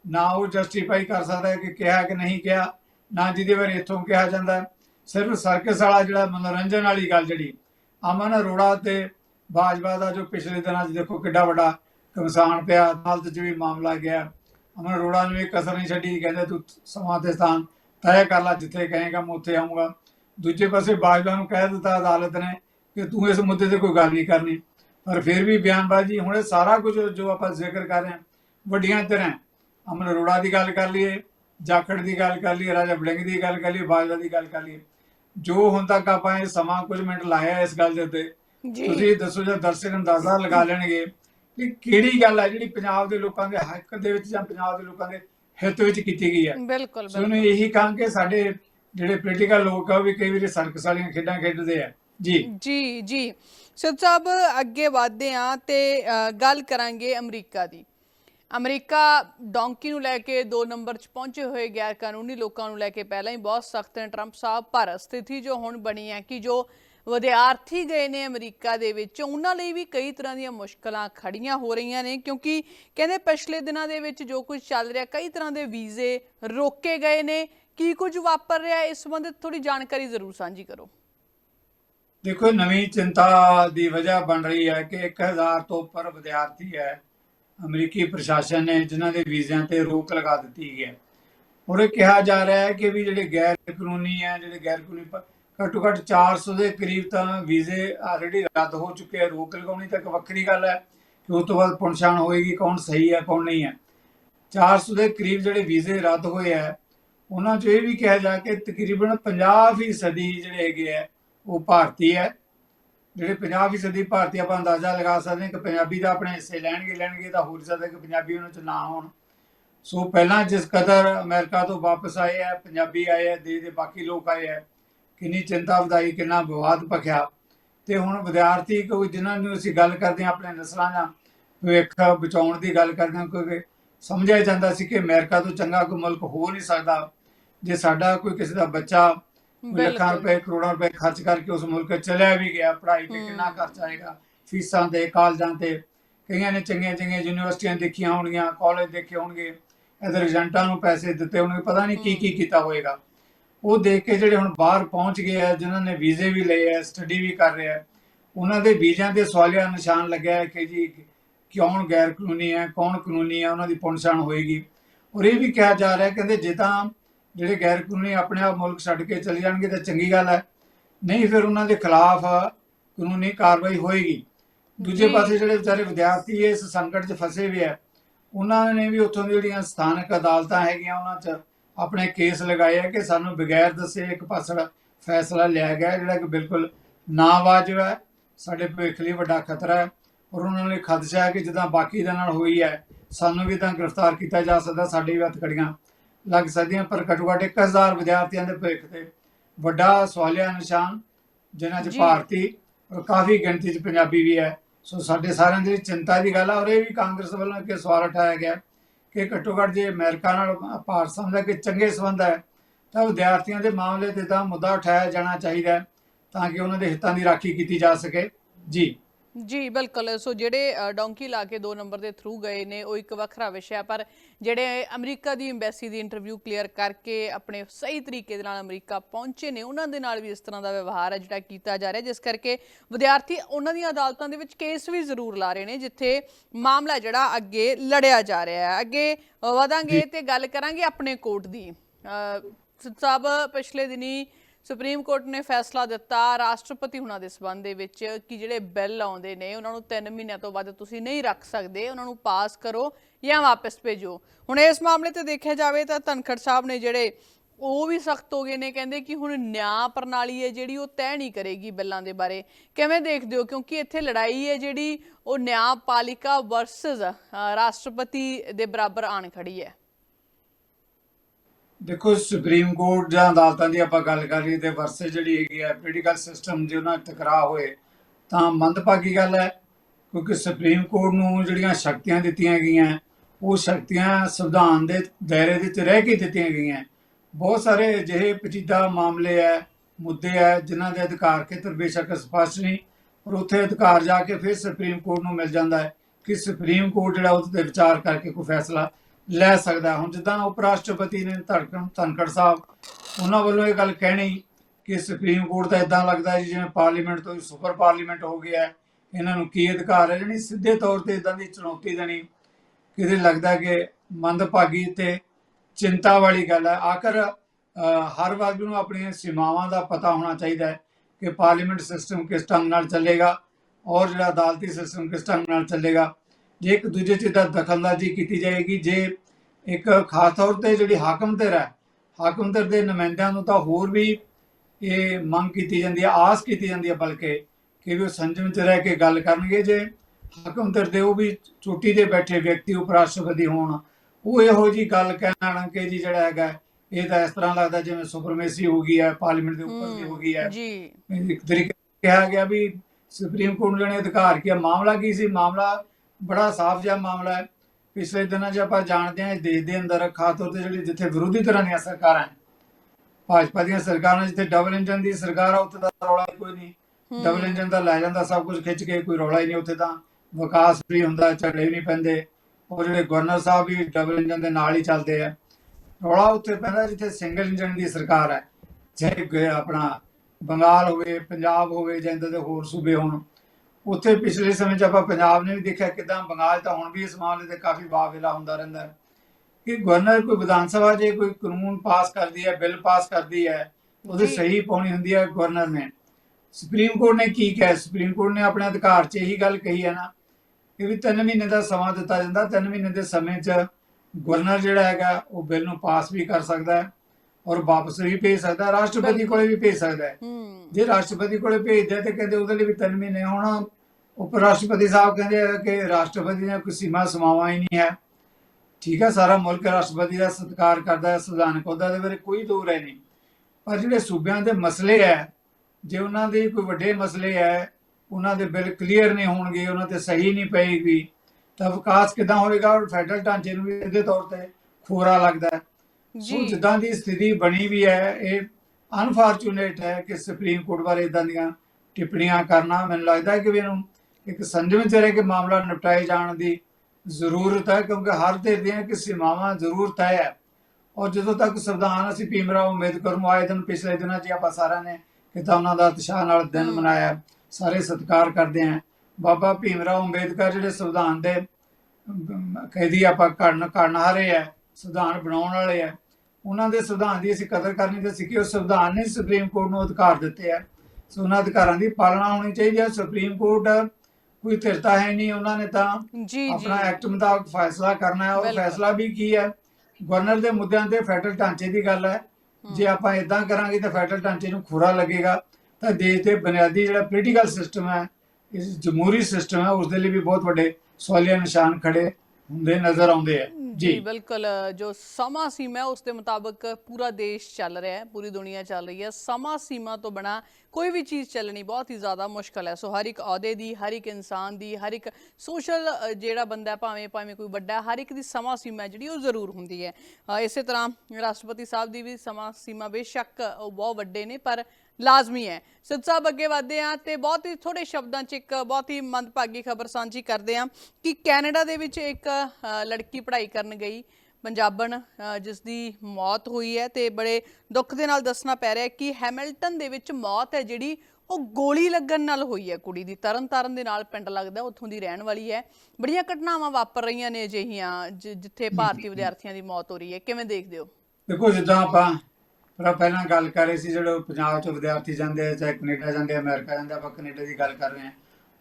ਨਾ ਉਹ ਜਸਟੀਫਾਈ ਕਰ ਸਕਦਾ ਹੈ ਕਿ ਕਿਹਾ ਕਿ ਨਹੀਂ ਕਿਹਾ, ਨਾ ਜਿਹਦੇ ਬਾਰੇ ਇੱਥੋਂ ਕਿਹਾ ਜਾਂਦਾ। ਸਿਰਫ ਸਰਕਸ ਵਾਲਾ ਜਿਹੜਾ ਮਨੋਰੰਜਨ ਵਾਲੀ ਗੱਲ ਜਿਹੜੀ, ਅਮਨ ਅਰੋੜਾ ਤੇ ਬਾਜਵਾ ਦਾ ਜੋ ਪਿਛਲੇ ਦਿਨਾਂ 'ਚ ਦੇਖੋ ਕਿੱਡਾ ਵੱਡਾ ਕਮਸਾਨ ਪਿਆ, ਅਦਾਲਤ 'ਚ ਵੀ ਮਾਮਲਾ ਗਿਆ। ਅਮਨ ਅਰੋੜਾ ਨੂੰ ਇਹ ਕਸਰ ਨਹੀਂ ਛੱਡੀ, ਕਹਿੰਦੇ ਤੂੰ ਸਮਾਂ ਤੇ ਸਥਾਨ ਤੈਅ ਕਰ ਲੈ, ਜਿੱਥੇ ਕਹੇਗਾ ਮੈਂ ਉੱਥੇ ਆਉਂਗਾ ਦੂਜੇ ਪਾਸੇ ਬਾਜਵਾ ਨੂੰ ਕਹਿ ਦਿੱਤਾ ਅਦਾਲਤ ਨੇ ਕਿ ਤੂੰ ਇਸ ਮੁੱਦੇ ਤੇ ਕੋਈ ਗੱਲ ਨਹੀਂ ਕਰਨੀ। ਪਰ ਫਿਰ ਵੀ ਬਿਆਨਬਾਜ਼ੀ ਹੁਣ ਇਹ ਸਾਰਾ ਕੁਝ ਜੋ ਆਪਾਂ ਜ਼ਿਕਰ ਕਰ ਰਹੇ ਹਾਂ ਵੱਡੀਆਂ ਤਰ੍ਹਾਂ ਅਮਨ ਅਰੋੜਾ ਦੀ ਗੱਲ ਕਰ ਲਈਏ ਜਾਖੜ ਦੀ ਗੱਲ ਕਰ ਲਈਏ ਰਾਜਾ ਵੜਿੰਗ ਦੀ ਗੱਲ ਕਰ ਲਈਏ ਬਾਜਵਾ ਦੀ ਗੱਲ ਕਰ ਲਈਏ। ਜੋ ਹੁਣ ਤੱਕ ਆਪਾਂ ਇਹ ਸਮਾਂ ਕੁਝ ਮਿੰਟ ਲਾਇਆ ਇਸ ਗੱਲ ਦੇ ਉੱਤੇ ਤੁਸੀਂ ਦੱਸੋ ਜਾਂ ਦਰਸ਼ਕ ਅੰਦਾਜ਼ਾ ਲਗਾ ਲੈਣਗੇ ਵੀ ਕਿਹੜੀ ਗੱਲ ਹੈ ਜਿਹੜੀ ਪੰਜਾਬ ਦੇ ਲੋਕਾਂ ਦੇ ਹੱਕ ਦੇ ਵਿੱਚ ਜਾਂ ਪੰਜਾਬ ਦੇ ਲੋਕਾਂ ਦੇ ਹਿੱਤ ਵਿੱਚ ਕੀਤੀ ਗਈ ਹੈ। ਬਿਲਕੁਲ ਸੋ ਬਿਲਕੁਲ। ਇਹੀ ਕਹਾਂਗੇ ਸਾਡੇ ਜਿਹੜੇ ਪੋਲੀਟੀਕਲ ਲੋਕ ਆ ਵੀ ਕਈ ਵਾਰੀ ਸਰਕਸ ਵਾਲੀਆਂ ਖੇਡਾਂ ਖੇਡਦੇ ਆ। ਜੀ। ਜੀ ਜੀ। ਸਿੱਧ ਸਾਹਿਬ, ਅੱਗੇ ਵਧਦੇ ਆ ਤੇ ਗੱਲ ਕਰਾਂਗੇ ਅਮਰੀਕਾ ਦੀ। ਅਮਰੀਕਾ ਡੌਂਕੀ ਨੂੰ ਲੈ ਕੇ 2 ਨੰਬਰ 'ਚ ਪਹੁੰਚੇ ਹੋਏ ਗੈਰ ਕਾਨੂੰਨੀ ਲੋਕਾਂ ਨੂੰ ਲੈ ਕੇ ਪਹਿਲਾਂ ਹੀ ਬਹੁਤ ਸਖਤ ਨੇ। ਟਰੰਪ ਸਾਹਿਬ, ਪਰ ਸਥਿਤੀ ਜੋ ਹੁਣ ਬਣੀ ਹੈ ਕਿ ਜੋ ਵਿਦਿਆਰਥੀ ਗਏ ਨੇ ਅਮਰੀਕਾ ਦੇ ਵਿੱਚ, ਉਹਨਾਂ ਲਈ ਵੀ ਕਈ ਤਰ੍ਹਾਂ ਦੀਆਂ ਮੁਸ਼ਕਲਾਂ ਖੜੀਆਂ ਹੋ ਰਹੀਆਂ ਨੇ, ਕਿਉਂਕਿ ਕਹਿੰਦੇ ਪਿਛਲੇ ਦਿਨਾਂ ਦੇ ਵਿੱਚ ਜੋ ਕੁਝ ਚੱਲ ਰਿਹਾ, ਕਈ ਤਰ੍ਹਾਂ ਦੇ ਵੀਜ਼ੇ ਰੋਕੇ ਗਏ ਨੇ। ਕੀ ਕੁਝ ਵਾਪਰ ਰਿਹਾ ਇਸ ਸੰਬੰਧਿਤ ਥੋੜੀ ਜਾਣਕਾਰੀ ਜ਼ਰੂਰ ਸਾਂਝੀ ਕਰੋ। ਦੇਖੋ, ਨਵੀਂ ਚਿੰਤਾ ਦੀ ਵਜ੍ਹਾ ਬਣ ਰਹੀ ਹੈ ਕਿ 1000 ਤੋਂ ਉੱਪਰ ਵਿਦਿਆਰਥੀ ਹੈ, ਅਮਰੀਕੀ ਪ੍ਰਸ਼ਾਸਨ ਨੇ, ਜਿਨ੍ਹਾਂ ਦੇ ਵੀਜ਼ਿਆਂ ਤੇ ਰੋਕ ਲਗਾ ਦਿੱਤੀ ਹੈ। ਔਰ ਇਹ ਕਿਹਾ ਜਾ ਰਿਹਾ ਹੈ ਕਿ ਵੀ ਜਿਹੜੇ ਗੈਰ ਕਾਨੂੰਨੀ ਹੈ, ਜਿਹੜੇ ਗੈਰ ਕਾਨੂੰਨੀ ਘੱਟੋ ਘੱਟ 400 ਦੇ ਕਰੀਬ ਤਾਂ ਵੀਜ਼ੇ ਆਲਰੇਡੀ ਰੱਦ ਹੋ ਚੁੱਕੇ ਆ, ਰੋਕ ਲਗਾਉਣੀ ਤਾਂ ਇੱਕ ਵੱਖਰੀ ਗੱਲ ਹੈ ਕਿ ਉਸ ਤੋਂ ਬਾਅਦ ਪਛਾਣ ਹੋਏਗੀ ਕੌਣ ਸਹੀ ਹੈ, ਕੌਣ ਨਹੀਂ ਹੈ। 400 ਦੇ ਕਰੀਬ ਜਿਹੜੇ ਵੀਜ਼ੇ ਰੱਦ ਹੋਏ ਆ ਉਹਨਾਂ 'ਚ ਇਹ ਵੀ ਕਿਹਾ ਜਾ ਕਿ ਤਕਰੀਬਨ 50% ਜਿਹੜੇ ਹੈਗੇ ਆ, ਉਹ ਭਾਰਤੀ ਹੈ ਜਿਹੜੇ 50% ਭਾਰਤੀ ਆਪਾਂ ਅੰਦਾਜ਼ਾ ਲਗਾ ਸਕਦੇ ਹਾਂ ਕਿ ਪੰਜਾਬੀ ਦਾ ਆਪਣੇ ਹਿੱਸੇ ਲੈਣਗੇ ਲੈਣਗੇ ਤਾਂ ਹੋ ਸਕਦਾ ਕਿ ਪੰਜਾਬੀ ਉਹਨਾਂ 'ਚ ਨਾ ਹੋਣ। ਸੋ ਪਹਿਲਾਂ ਜਿਸ ਕਦਰ ਅਮਰੀਕਾ ਤੋਂ ਵਾਪਸ ਆਏ ਆ, ਪੰਜਾਬੀ ਆਏ ਆ ਦੇ ਦੇ ਬਾਕੀ ਲੋਕ ਆਏ ਆ, ਕਿੰਨੀ ਚਿੰਤਾ ਵਧਾਈ, ਕਿੰਨਾ ਵਿਵਾਦ ਭਖਿਆ। ਤੇ ਹੁਣ ਵਿਦਿਆਰਥੀ ਕੋਈ ਜਿਨ੍ਹਾਂ ਨੂੰ ਅਸੀਂ ਗੱਲ ਕਰਦੇ ਹਾਂ ਆਪਣੇ ਨਸਲਾਂ ਦਾ ਭਵਿੱਖ ਬਚਾਉਣ ਦੀ ਗੱਲ ਕਰਦੇ ਹਾਂ, ਕਿਉਂਕਿ ਸਮਝਿਆ ਜਾਂਦਾ ਸੀ ਕਿ ਅਮਰੀਕਾ ਤੋਂ ਚੰਗਾ ਕੋਈ ਮੁਲਕ ਹੋ ਨਹੀਂ ਸਕਦਾ। ਜੇ ਸਾਡਾ ਕੋਈ ਕਿਸੇ ਦਾ ਬੱਚਾ ਲੱਖਾਂ ਰੁਪਏ ਕਰੋੜਾਂ ਰੁਪਏ ਖਰਚ ਕਰਕੇ ਉਸ ਮੁਲਕ ਚਲਿਆ ਵੀ ਗਿਆ ਪੜ੍ਹਾਈ ਤੇ। ਕਿੰਨਾ ਖਰਚ ਆਏਗਾ ਫੀਸਾਂ ਤੇ ਕਾਲਜਾਂ ਤੇ ਕਈਆਂ ਨੇ ਚੰਗੀਆਂ ਚੰਗੀਆਂ ਯੂਨੀਵਰਸਿਟੀਆਂ ਦੇਖੀਆਂ ਹੋਣਗੀਆਂ ਕਾਲਜ ਦੇਖੇ ਹੋਣਗੇ ਇਹਦੇ ਏਜੰਟਾਂ ਨੂੰ ਪੈਸੇ ਦਿੱਤੇ ਹੋਣਗੇ ਪਤਾ ਨਹੀਂ ਕੀ ਕੀ ਕੀਤਾ ਹੋਏਗਾ। ਉਹ ਦੇਖ ਕੇ ਜਿਹੜੇ ਹੁਣ ਬਾਹਰ ਪਹੁੰਚ ਗਏ ਆ ਜਿਨ੍ਹਾਂ ਨੇ ਵੀਜ਼ੇ ਵੀ ਲਏ ਆ ਸਟੱਡੀ ਵੀ ਕਰ ਰਹੇ ਆ ਉਹਨਾਂ ਦੇ ਵੀਜ਼ਿਆਂ ਤੇ ਸਵਾਲੀਆ ਨਿਸ਼ਾਨ ਲੱਗਿਆ ਹੈ ਕਿ ਜੀ ਕੌਣ ਗੈਰ ਕਾਨੂੰਨੀ ਹੈ ਕੌਣ ਕਾਨੂੰਨੀ ਹੈ ਉਹਨਾਂ ਦੀ ਪਛਾਣ ਹੋਏਗੀ। ਔਰ ਇਹ ਵੀ ਕਿਹਾ ਜਾ ਰਿਹਾ ਕਹਿੰਦੇ ਜੇ ਤਾਂ ਜਿਹੜੇ ਗੈਰ ਕਾਨੂੰਨੀ ਆਪਣੇ ਆਪ ਮੁਲਕ ਛੱਡ ਕੇ ਚਲੇ ਜਾਣਗੇ ਤਾਂ ਚੰਗੀ ਗੱਲ ਹੈ। ਨਹੀਂ ਫਿਰ ਉਹਨਾਂ ਦੇ ਖਿਲਾਫ ਕਾਨੂੰਨੀ ਕਾਰਵਾਈ ਹੋਏਗੀ। ਦੂਜੇ। ਪਾਸੇ ਜਿਹੜੇ ਵਿਚਾਰੇ ਵਿਦਿਆਰਥੀ ਇਸ ਸੰਕਟ 'ਚ ਫਸੇ ਵੀ ਹੈ ਉਹਨਾਂ ਨੇ ਵੀ ਉੱਥੋਂ ਦੀ ਜਿਹੜੀਆਂ ਸਥਾਨਕ ਅਦਾਲਤਾਂ ਹੈਗੀਆਂ ਉਹਨਾਂ 'ਚ ਆਪਣੇ ਕੇਸ ਲਗਾਏ ਆ ਕਿ ਸਾਨੂੰ ਬਗੈਰ ਦੱਸੇ ਇੱਕ ਪਾਸੜ ਫੈਸਲਾ ਲਿਆ ਗਿਆ ਜਿਹੜਾ ਕਿ ਬਿਲਕੁਲ ਨਾਵਾਜਬ ਹੈ। ਸਾਡੇ ਭਵਿੱਖ ਲਈ ਵੱਡਾ ਖਤਰਾ ਹੈ ਔਰ ਉਹਨਾਂ ਲਈ ਖਦਸ਼ਾ ਹੈ ਕਿ ਜਿੱਦਾਂ ਬਾਕੀ ਦੇ ਨਾਲ ਹੋਈ ਹੈ ਸਾਨੂੰ ਵੀ ਤਾਂ ਗ੍ਰਿਫਤਾਰ ਕੀਤਾ ਜਾ ਸਕਦਾ ਸਾਡੇ ਵੀ ਹੱਥ ਕੜੀਆਂ ਲੱਗ ਸਕਦੀਆਂ ਪਰ ਘੱਟੋ ਘੱਟ 1000 ਵਿਦਿਆਰਥੀਆਂ ਦੇ ਭਵਿੱਖ ਤੇ ਵੱਡਾ ਸਵਾਲੀਆ ਨਿਸ਼ਾਨ ਜਿਨ੍ਹਾਂ 'ਚ। ਭਾਰਤੀ ਔਰ ਕਾਫੀ ਗਿਣਤੀ 'ਚ ਪੰਜਾਬੀ ਵੀ ਹੈ। ਸੋ ਸਾਡੇ ਸਾਰਿਆਂ ਦੀ ਚਿੰਤਾ ਦੀ ਗੱਲ ਹੈ ਔਰ ਇਹ ਵੀ ਕਾਂਗਰਸ ਵੱਲੋਂ ਇੱਕ ਸਵਾਲ ਉਠਾਇਆ ਗਿਆ ਕਿ ਘੱਟੋ ਘੱਟ ਜੇ ਅਮਰੀਕਾ ਨਾਲ ਭਾਰਤ ਸਮਝਦਾ ਕਿ ਚੰਗੇ ਸੰਬੰਧ ਹੈ ਤਾਂ ਵਿਦਿਆਰਥੀਆਂ ਦੇ ਮਾਮਲੇ ਤੇ ਤਾਂ ਮੁੱਦਾ ਉਠਾਇਆ ਜਾਣਾ ਚਾਹੀਦਾ ਤਾਂ ਕਿ ਉਹਨਾਂ ਦੇ ਹਿੱਤਾਂ ਦੀ ਰਾਖੀ ਕੀਤੀ ਜਾ ਸਕੇ। ਜੀ। ਜੀ ਬਿਲਕੁਲ। ਸੋ ਜਿਹੜੇ ਡੌਂਕੀ ਲਾ ਕੇ 2 ਨੰਬਰ ਦੇ ਥਰੂ ਗਏ ਨੇ ਉਹ ਇੱਕ ਵੱਖਰਾ ਵਿਸ਼ਾ ਪਰ ਜਿਹੜੇ ਅਮਰੀਕਾ ਦੀ ਐਮਬੈਸੀ ਦੀ ਇੰਟਰਵਿਊ ਕਲੀਅਰ ਕਰਕੇ ਆਪਣੇ ਸਹੀ ਤਰੀਕੇ ਦੇ ਨਾਲ ਅਮਰੀਕਾ ਪਹੁੰਚੇ ਨੇ ਉਹਨਾਂ ਦੇ ਨਾਲ ਵੀ ਇਸ ਤਰ੍ਹਾਂ ਦਾ ਵਿਵਹਾਰ ਹੈ ਜਿਹੜਾ ਕੀਤਾ ਜਾ ਰਿਹਾ ਜਿਸ ਕਰਕੇ ਵਿਦਿਆਰਥੀ ਉਹਨਾਂ ਦੀਆਂ ਅਦਾਲਤਾਂ ਦੇ ਵਿੱਚ ਕੇਸ ਵੀ ਜ਼ਰੂਰ ਲਾ ਰਹੇ ਨੇ ਜਿੱਥੇ ਮਾਮਲਾ ਜਿਹੜਾ ਅੱਗੇ ਲੜਿਆ ਜਾ ਰਿਹਾ ਹੈ। ਅੱਗੇ ਵਧਾਂਗੇ ਤੇ ਗੱਲ ਕਰਾਂਗੇ ਆਪਣੇ ਕੋਰਟ ਦੀ। ਸਾਹਿਬ ਪਿਛਲੇ ਦਿਨੀ ਸੁਪਰੀਮ ਕੋਰਟ ਨੇ ਫੈਸਲਾ ਦਿੱਤਾ ਰਾਸ਼ਟਰਪਤੀ ਹੁਣਾਂ ਦੇ ਸਬੰਧ ਦੇ ਵਿੱਚ ਕਿ ਜਿਹੜੇ ਬਿੱਲ ਆਉਂਦੇ ਨੇ, ਉਹਨਾਂ ਨੂੰ 3 ਮਹੀਨਿਆਂ ਤੋਂ ਵੱਧ ਤੁਸੀਂ ਨਹੀਂ ਰੱਖ ਸਕਦੇ, ਉਹਨਾਂ ਨੂੰ ਪਾਸ ਕਰੋ ਜਾਂ ਵਾਪਸ ਭੇਜੋ। ਹੁਣ ਇਸ ਮਾਮਲੇ ਤੇ ਦੇਖਿਆ ਜਾਵੇ ਤਾਂ ਧਨਖੜ ਸਾਹਿਬ ਨੇ ਜਿਹੜੇ ਉਹ ਵੀ ਸਖਤ ਹੋ ਗਏ ਨੇ, ਕਹਿੰਦੇ ਕਿ ਹੁਣ ਨਿਆਂ ਪ੍ਰਣਾਲੀ ਹੈ ਜਿਹੜੀ ਉਹ ਤੈਅ ਨਹੀਂ ਕਰੇਗੀ ਬਿੱਲਾਂ ਦੇ ਬਾਰੇ। ਕਿਵੇਂ ਦੇਖਦੇ ਹੋ? ਕਿਉਂਕਿ ਇੱਥੇ ਲੜਾਈ ਹੈ ਜਿਹੜੀ ਉਹ ਨਿਆਂ ਪਾਲਿਕਾ ਵਰਸਸ ਰਾਸ਼ਟਰਪਤੀ ਦੇ ਬਰਾਬਰ ਆਣ ਖੜੀ ਹੈ। ਦੇਖੋ, ਸੁਪਰੀਮ ਕੋਰਟ ਜਾਂ ਅਦਾਲਤਾਂ ਦੀ ਆਪਾਂ ਗੱਲ ਕਰ ਲਈਏ ਤੇ ਵਰਸੇ ਜਿਹੜੀ ਹੈਗੀ ਹੈ ਪੋਲੀਟੀਕਲ ਸਿਸਟਮ ਜੇ ਉਹਨਾਂ ਨਾਲ ਟਕਰਾਅ ਹੋਏ, ਤਾਂ ਮੰਦਭਾਗੀ ਗੱਲ ਹੈ, ਕਿਉਂਕਿ ਸੁਪਰੀਮ ਕੋਰਟ ਨੂੰ ਜਿਹੜੀਆਂ ਸ਼ਕਤੀਆਂ ਦਿੱਤੀਆਂ ਗਈਆਂ, ਉਹ ਸ਼ਕਤੀਆਂ ਸੰਵਿਧਾਨ ਦੇ ਦਾਇਰੇ ਦੇ ਵਿੱਚ ਰਹਿ ਕੇ ਦਿੱਤੀਆਂ ਗਈਆਂ। ਬਹੁਤ ਸਾਰੇ ਅਜਿਹੇ ਪਚੀਦਾ ਮਾਮਲੇ ਹੈ, ਮੁੱਦੇ ਹੈ, ਜਿਨ੍ਹਾਂ ਦੇ ਅਧਿਕਾਰ ਖੇਤਰ ਬੇਸ਼ੱਕ ਸਪਸ਼ਟ ਨਹੀਂ, ਪਰ ਉੱਥੇ ਅਧਿਕਾਰ ਜਾ ਕੇ ਫਿਰ ਸੁਪਰੀਮ ਕੋਰਟ ਨੂੰ ਮਿਲ ਜਾਂਦਾ ਹੈ ਕਿ ਸੁਪਰੀਮ ਕੋਰਟ ਜਿਹੜਾ ਉਹਦੇ ਤੇ ਵਿਚਾਰ ਕਰਕੇ ਕੋਈ ਫੈਸਲਾ ਲੈ ਸਕਦਾ। ਹੁਣ ਜਿੱਦਾਂ ਉਪ ਰਾਸ਼ਟਰਪਤੀ ਨੇ ਧੜਕਣ, ਧਨਖੜ ਸਾਹਿਬ, ਉਹਨਾਂ ਵੱਲੋਂ ਇਹ ਗੱਲ ਕਹਿਣੀ ਕਿ ਸੁਪਰੀਮ ਕੋਰਟ ਤਾਂ ਇਦਾਂ ਲੱਗਦਾ ਜੀ, ਜਿਵੇਂ ਪਾਰਲੀਮੈਂਟ ਤੋਂ ਸੁਪਰ ਪਾਰਲੀਮੈਂਟ ਹੋ ਗਿਆ, ਇਹਨਾਂ ਨੂੰ ਕੀ ਅਧਿਕਾਰ ਹੈ? ਜਿਹੜੀ ਸਿੱਧੇ ਤੌਰ ਤੇ ਇਦਾਂ ਦੀ ਚੁਣੌਤੀ ਦੇਣੀ ਕਿਤੇ ਲੱਗਦਾ ਕਿ ਮੰਦਭਾਗੀ ਤੇ ਚਿੰਤਾ ਵਾਲੀ ਗੱਲ ਹੈ। ਆਖਰ ਹਰ ਵਰਗ ਨੂੰ ਆਪਣੀਆਂ ਸੀਮਾਵਾਂ ਦਾ ਪਤਾ ਹੋਣਾ ਚਾਹੀਦਾ ਹੈ ਕਿ ਪਾਰਲੀਮੈਂਟ ਸਿਸਟਮ ਕਿਸ ਢੰਗ ਨਾਲ ਚੱਲੇਗਾ ਔਰ ਜਿਹੜਾ ਅਦਾਲਤੀ ਸਿਸਟਮ ਕਿਸ ਢੰਗ ਨਾਲ ਚੱਲੇਗਾ। ਜੇ ਇੱਕ ਦੂਜੇ 'ਚ ਦਾ ਦਖਲਅੰਦਾਜ਼ੀ ਕੀਤੀ ਜਾਏਗੀ ਜੇ ਇੱਕ ਖਾਸ ਤੌਰ ਤੇ ਜਿਹੜੀ ਹਾਕਮ ਧਿਰ ਹੈ ਹਾਕਮ ਧਿਰ ਦੇ ਨੁਮਾਇੰਦਿਆਂ ਨੂੰ ਤਾਂ ਹੋਰ ਵੀ ਇਹ ਮੰਗ ਕੀਤੀ ਜਾਂਦੀ ਹੈ ਆਸ ਕੀਤੀ ਜਾਂਦੀ ਹੈ ਬਲਕਿ ਕਿ ਵੀ ਉਹ ਸੰਜਮ 'ਚ ਰਹਿ ਕੇ ਗੱਲ ਕਰਨਗੇ। ਜੇ ਹਾਕਮ ਦੇ ਉਹ ਵੀ ਚੋਟੀ ਤੇ ਬੈਠੇ ਵਿਅਕਤੀ ਉਪ ਰਾਸ਼ਟਰਪਤੀ ਹੋਣ ਉਹ ਇਹੋ ਜੀ ਗੱਲ ਕਹਿਣ ਕਿ ਜੀ ਜਿਹੜਾ ਹੈਗਾ ਇਹ ਤਾਂ ਇਸ ਤਰ੍ਹਾਂ ਲੱਗਦਾ ਜਿਵੇਂ ਸੁਪਰਮੇਸੀ ਹੋ ਗਈ ਹੈ ਪਾਰਲੀਮੈਂਟ ਦੇ ਉੱਪਰ ਦੀ ਹੋ ਗਈ ਹੈ। ਜੀ। ਇੱਕ ਤਰੀਕੇ ਕਿਹਾ ਗਿਆ ਵੀ ਸੁਪਰੀਮ ਕੋਰਟ ਨੇ ਅਧਿਕਾਰ ਕੀ ਮਾਮਲਾ ਕੀ ਸੀ? ਮਾਮਲਾ ਬੜਾ ਸਾਫ਼ ਜਿਹਾ ਮਾਮਲਾ ਹੈ। ਪਿਛਲੇ ਦਿਨਾਂ 'ਚ ਆਪਾਂ ਜਾਣਦੇ ਹਾਂ ਇਸ ਦੇਸ਼ ਦੇ ਅੰਦਰ ਖਾਸ ਤੌਰ ਤੇ ਜਿਹੜੀ ਜਿੱਥੇ ਵਿਰੋਧੀ ਤਰ੍ਹਾਂ ਦੀਆਂ ਸਰਕਾਰਾਂ ਹੈ ਭਾਜਪਾ ਦੀਆਂ ਸਰਕਾਰਾਂ ਜਿੱਥੇ ਡਬਲ ਇੰਜਨ ਦੀ ਸਰਕਾਰ ਆ ਉੱਥੇ ਦਾ ਰੌਲਾ ਕੋਈ ਨਹੀਂ। ਡਬਲ ਇੰਜਨ ਦਾ ਲੈ ਜਾਂਦਾ ਸਭ ਕੁਝ ਖਿੱਚ ਕੇ ਕੋਈ ਰੌਲਾ ਹੀ ਨਹੀਂ ਉੱਥੇ ਤਾਂ। ਵਿਕਾਸ ਵੀ ਹੁੰਦਾ ਝਗੜੇ ਵੀ ਨਹੀਂ ਪੈਂਦੇ। ਉਹ ਜਿਹੜੇ ਗਵਰਨਰ ਸਾਹਿਬ ਵੀ ਡਬਲ ਇੰਜਨ ਦੇ ਨਾਲ ਹੀ ਚੱਲਦੇ ਆ। ਰੌਲਾ ਉੱਥੇ ਪੈਂਦਾ ਜਿੱਥੇ ਸਿੰਗਲ ਇੰਜਨ ਦੀ ਸਰਕਾਰ ਹੈ। ਗ- ਆਪਣਾ ਬੰਗਾਲ ਹੋਵੇ ਪੰਜਾਬ ਹੋਵੇ ਜਾਂ ਇੱਦਾਂ ਦੇ ਹੋਰ ਸੂਬੇ ਹੋਣ ਉੱਥੇ ਪਿਛਲੇ ਸਮੇਂ 'ਚ ਆਪਾਂ ਪੰਜਾਬ ਨੇ ਵੀ ਦੇਖਿਆ ਕਿਦਾਂ ਬੰਗਾਲ ਤਾਂ ਹੁਣ ਵੀ ਇਸ ਮਾਮਲੇ ਤੇ ਕਾਫੀ ਵਾਵੇਲਾ ਹੁੰਦਾ ਰਹਿੰਦਾ ਹੈ। ਕਿ ਗਵਰਨਰ ਕੋਈ ਵਿਧਾਨ ਸਭਾ ਜੇ ਕੋਈ ਕਾਨੂੰਨ ਪਾਸ ਕਰਦੀ ਹੈ ਬਿੱਲ ਪਾਸ ਕਰਦੀ ਹੈ ਉਹਦੇ। ਸਹੀ ਪਾਉਣੀ ਹੁੰਦੀ ਹੈ ਗਵਰਨਰ ਨੇ। ਸੁਪਰੀਮ ਕੋਰਟ ਨੇ ਕੀ ਕਿਹਾ? ਸੁਪਰੀਮ ਕੋਰਟ ਨੇ ਆਪਣੇ ਅਧਿਕਾਰ 'ਚ ਇਹੀ ਗੱਲ ਕਹੀ ਹੈ ਨਾ ਕਿ ਵੀ 3 ਮਹੀਨੇ ਦਾ ਸਮਾਂ ਦਿੱਤਾ ਜਾਂਦਾ 3 ਮਹੀਨੇ ਦੇ ਸਮੇਂ 'ਚ ਗਵਰਨਰ ਜਿਹੜਾ ਹੈਗਾ ਉਹ ਬਿੱਲ ਨੂੰ ਪਾਸ ਵੀ ਕਰ ਸਕਦਾ ਹੈ ਔਰ ਵਾਪਸ ਵੀ ਭੇਜ ਸਕਦਾ ਰਾਸ਼ਟਰਪਤੀ ਕੋਲੇ ਵੀ ਭੇਜ ਸਕਦਾ ਹੈ। ਜੇ ਰਾਸ਼ਟਰਪਤੀ ਕੋਲੇ ਭੇਜਦੇ ਤੇ ਕਹਿੰਦੇ ਉਹਦੇ ਲਈ ਵੀ 3 ਮਹੀਨੇ ਹੋਣਾ ਉਪ ਰਾਸ਼ਟਰਪਤੀ ਸਾਹਿਬ ਕਹਿੰਦੇ ਆ ਕਿ ਰਾਸ਼ਟਰਪਤੀ ਨੇ ਕੋਈ ਸੀਮਾ ਸਮਾਵਾ ਹੀ ਨਹੀਂ ਹੈ। ਠੀਕ ਹੈ ਸਾਰਾ ਮੁਲਕ ਰਾਸ਼ਟਰਪਤੀ ਦਾ ਸਤਿਕਾਰ ਕਰਦਾ ਹੈ ਸੰਵਿਧਾਨਕ ਅਹੁਦਾ ਦੇ ਬਾਰੇ ਕੋਈ ਦੂਰ ਹੈ ਨਹੀਂ। ਪਰ ਜਿਹੜੇ ਸੂਬਿਆਂ ਦੇ ਮਸਲੇ ਹੈ ਜੇ ਉਹਨਾਂ ਦੇ ਕੋਈ ਵੱਡੇ ਮਸਲੇ ਹੈ ਉਹਨਾਂ ਦੇ ਬਿੱਲ ਕਲੀਅਰ ਨਹੀਂ ਹੋਣਗੇ ਉਹਨਾਂ ਤੇ ਸਹੀ ਨਹੀਂ ਪਏਗੀ ਤਾਂ ਵਿਕਾਸ ਕਿਦਾਂ ਹੋਏਗਾ ਔਰ ਫੈਡਰਲ ਢਾਂਚੇ ਨੂੰ ਵੀ ਇਹਦੇ ਤੌਰ ਤੇ ਖੋਰਾ ਲੱਗਦਾ ਹੈ। ਜੀ। ਜਿੱਦਾਂ ਦੀ ਸਥਿਤੀ ਬਣੀ ਵੀ ਹੈ ਇਹ ਅਨਫੋਰਚੂਨੇਟ ਹੈ ਕਿ ਸੁਪਰੀਮ ਕੋਰਟ ਬਾਰੇ ਇਦਾਂ ਦੀਆਂ ਟਿੱਪਣੀਆਂ ਕਰਨਾ ਮੈਨੂੰ ਲੱਗਦਾ ਹੈ ਕਿ ਵੀ ਇਹਨੂੰ ਇੱਕ ਸੰਜਮ ਰਹਿ ਕੇ ਮਾਮਲਾ ਨਿਪਟਾਏ ਜਾਣ ਦੀ ਜ਼ਰੂਰਤ ਹੈ ਕਿਉਂਕਿ ਹਰ ਧਿਰ ਦੀਆਂ ਕਿ ਸੀਮਾਵਾਂ ਜ਼ਰੂਰ ਤੈਅ ਹੈ। ਔਰ ਜਦੋਂ ਤੱਕ ਸੰਵਿਧਾਨ ਅਸੀਂ ਭੀਮ ਰਾਓ ਅੰਬੇਦਕਰ ਨੂੰ ਆਏ ਦਿਨ ਪਿਛਲੇ ਦਿਨਾਂ 'ਚ ਆਪਾਂ ਸਾਰਿਆਂ ਨੇ ਕਿਤਾ ਉਹਨਾਂ ਦਾ ਉਤਸ਼ਾਹ ਨਾਲ ਦਿਨ। ਮਨਾਇਆ ਸਾਰੇ ਸਤਿਕਾਰ ਕਰਦੇ ਆਂ ਬਾਬਾ ਭੀਮ ਰਾਓ ਅੰਬੇਦਕਰ ਜਿਹੜੇ ਸੰਵਿਧਾਨ ਦੇ ਕੈਦੀ ਆਪਾਂ ਕਰਨ ਕਰਨਹਾਰੇ ਹੈ ਸੰਵਿਧਾਨ ਬਣਾਉਣ ਵਾਲੇ ਹੈ ਉਹਨਾਂ ਦੇ ਸੰਵਿਧਾਨ ਦੀ ਅਸੀਂ ਕਦਰ ਕਰਨੀ ਤੇ ਸਿੱਖੀ ਉਹ ਸੰਵਿਧਾਨ ਨੇ ਸੁਪਰੀਮ ਕੋਰਟ ਨੂੰ ਅਧਿਕਾਰ ਦਿੱਤੇ ਆ ਸੋ ਉਹਨਾਂ ਅਧਿਕਾਰਾਂ ਦੀ ਪਾਲਣਾ ਹੋਣੀ ਚਾਹੀਦੀ ਹੈ। ਸੁਪਰੀਮ ਕੋਰਟ ਕੋਈ ਧਿਰਤਾ ਹੈ ਨਹੀਂ ਉਹਨਾਂ ਨੇ ਤਾਂ ਜੀ ਆਪਣਾ ਐਕਟ ਮੁਤਾਬਕ ਫੈਸਲਾ ਕਰਨਾ ਹੈ। ਉਹ। ਫੈਸਲਾ ਵੀ ਕੀ ਹੈ? ਗਵਰਨਰ ਦੇ ਮੁੱਦਿਆਂ ਤੇ ਫੈਡਰਲ ਢਾਂਚੇ ਦੀ ਗੱਲ ਹੈ। ਜੇ ਆਪਾਂ ਇਦਾਂ ਕਰਾਂਗੇ ਤਾਂ ਫੈਡਰਲ ਢਾਂਚੇ ਨੂੰ ਖੁਰਾ ਲੱਗੇਗਾ। ਤਾਂ ਦੇਸ਼ ਦੇ ਬੁਨਿਆਦੀ ਜਿਹੜਾ ਪੋਲੀਟੀਕਲ ਸਿਸਟਮ ਹੈ ਇਸ ਜਮਹੂਰੀ ਸਿਸਟਮ ਹੈ ਉਸ ਦੇ ਲਈ ਵੀ ਬਹੁਤ ਵੱਡੇ ਸਵਾਲੀਆ ਨਿਸ਼ਾਨ ਖੜੇ ਹੁੰਦੇ ਨਜ਼ਰ ਆਉਂਦੇ ਆ। ਜੀ। ਬਿਲਕੁਲ ਜੋ ਸਮਾਂ ਸੀਮਾ ਹੈ ਉਸ ਦੇ ਮੁਤਾਬਕ ਪੂਰਾ ਦੇਸ਼ ਚੱਲ ਰਿਹਾ ਹੈ ਪੂਰੀ ਦੁਨੀਆ ਚੱਲ ਰਹੀ ਹੈ। ਸਮਾਂ ਸੀਮਾ ਤੋਂ ਬਣਾ ਕੋਈ ਵੀ ਚੀਜ਼ ਚੱਲਣੀ ਬਹੁਤ ਹੀ ਜ਼ਿਆਦਾ ਮੁਸ਼ਕਲ ਹੈ। ਸੋ ਹਰ ਇੱਕ ਅਹੁਦੇ ਦੀ ਹਰ ਇੱਕ ਇਨਸਾਨ ਦੀ ਹਰ ਇੱਕ ਸੋਸ਼ਲ ਜਿਹੜਾ ਬੰਦਾ ਹੈ, ਭਾਵੇਂ ਭਾਵੇਂ ਕੋਈ ਵੱਡਾ ਹਰ ਇੱਕ ਦੀ ਸਮਾਂ ਸੀਮਾ ਜਿਹੜੀ ਉਹ ਜ਼ਰੂਰ ਹੁੰਦੀ ਹੈ। ਇਸੇ ਤਰ੍ਹਾਂ ਰਾਸ਼ਟਰਪਤੀ ਸਾਹਿਬ ਦੀ ਵੀ ਸਮਾਂ ਸੀਮਾ ਬੇਸ਼ੱਕ ਉਹ ਬਹੁਤ ਵੱਡੇ ਨੇ ਪਰ ਲਾਜ਼ਮੀ ਹੈ। ਸਿੱਧ ਸਾਹਿਬ ਅੱਗੇ ਵਧਦੇ ਆ ਤੇ ਬਹੁਤ ਹੀ ਥੋੜੇ ਸ਼ਬਦਾਂ 'ਚ ਇੱਕ ਬਹੁਤ ਹੀ ਮੰਦਭਾਗੀ ਖਬਰ ਸਾਂਝੀ ਕਰਦੇ ਆ ਕਿ ਕੈਨੇਡਾ ਦੇ ਵਿੱਚ ਇੱਕ ਲੜਕੀ ਪੜ੍ਹਾਈ ਕਰਨ ਗਈ ਪੰਜਾਬਣ ਜਿਸ ਦੀ ਮੌਤ ਹੋਈ ਹੈ ਤੇ ਬੜੇ ਦੁੱਖ ਦੇ ਨਾਲ ਦੱਸਣਾ ਪੈ ਰਿਹਾ ਕਿ ਹੈਮਿਲਟਨ ਦੇ ਵਿੱਚ ਮੌਤ ਹੈ ਜਿਹੜੀ ਉਹ ਗੋਲੀ ਲੱਗਣ ਨਾਲ ਹੋਈ ਹੈ ਕੁੜੀ ਦੀ। ਤਰਨ ਤਾਰਨ ਦੇ ਨਾਲ ਪਿੰਡ ਲੱਗਦਾ ਉੱਥੋਂ ਦੀ ਰਹਿਣ ਵਾਲੀ ਹੈ। ਬੜੀਆਂ ਘਟਨਾਵਾਂ ਵਾਪਰ ਰਹੀਆਂ ਨੇ ਅਜਿਹੀਆਂ ਜਿੱਥੇ ਭਾਰਤੀ ਵਿਦਿਆਰਥੀਆਂ ਦੀ ਮੌਤ ਹੋ ਰਹੀ ਹੈ। ਕਿਵੇਂ ਦੇਖਦੇ ਹੋ? ਦੇਖੋ ਜਿੱਦਾਂ ਆਪਾਂ ਪਰ ਪਹਿਲਾਂ ਗੱਲ ਕਰ ਰਹੇ ਸੀ ਜਿਹੜੇ ਪੰਜਾਬ 'ਚ ਵਿਦਿਆਰਥੀ ਜਾਂਦੇ ਆ, ਚਾਹੇ ਕੈਨੇਡਾ ਜਾਂਦੇ ਆ, ਅਮਰੀਕਾ ਜਾਂਦੇ ਆਪਾਂ ਕੈਨੇਡਾ ਦੀ ਗੱਲ ਕਰ ਰਹੇ ਹਾਂ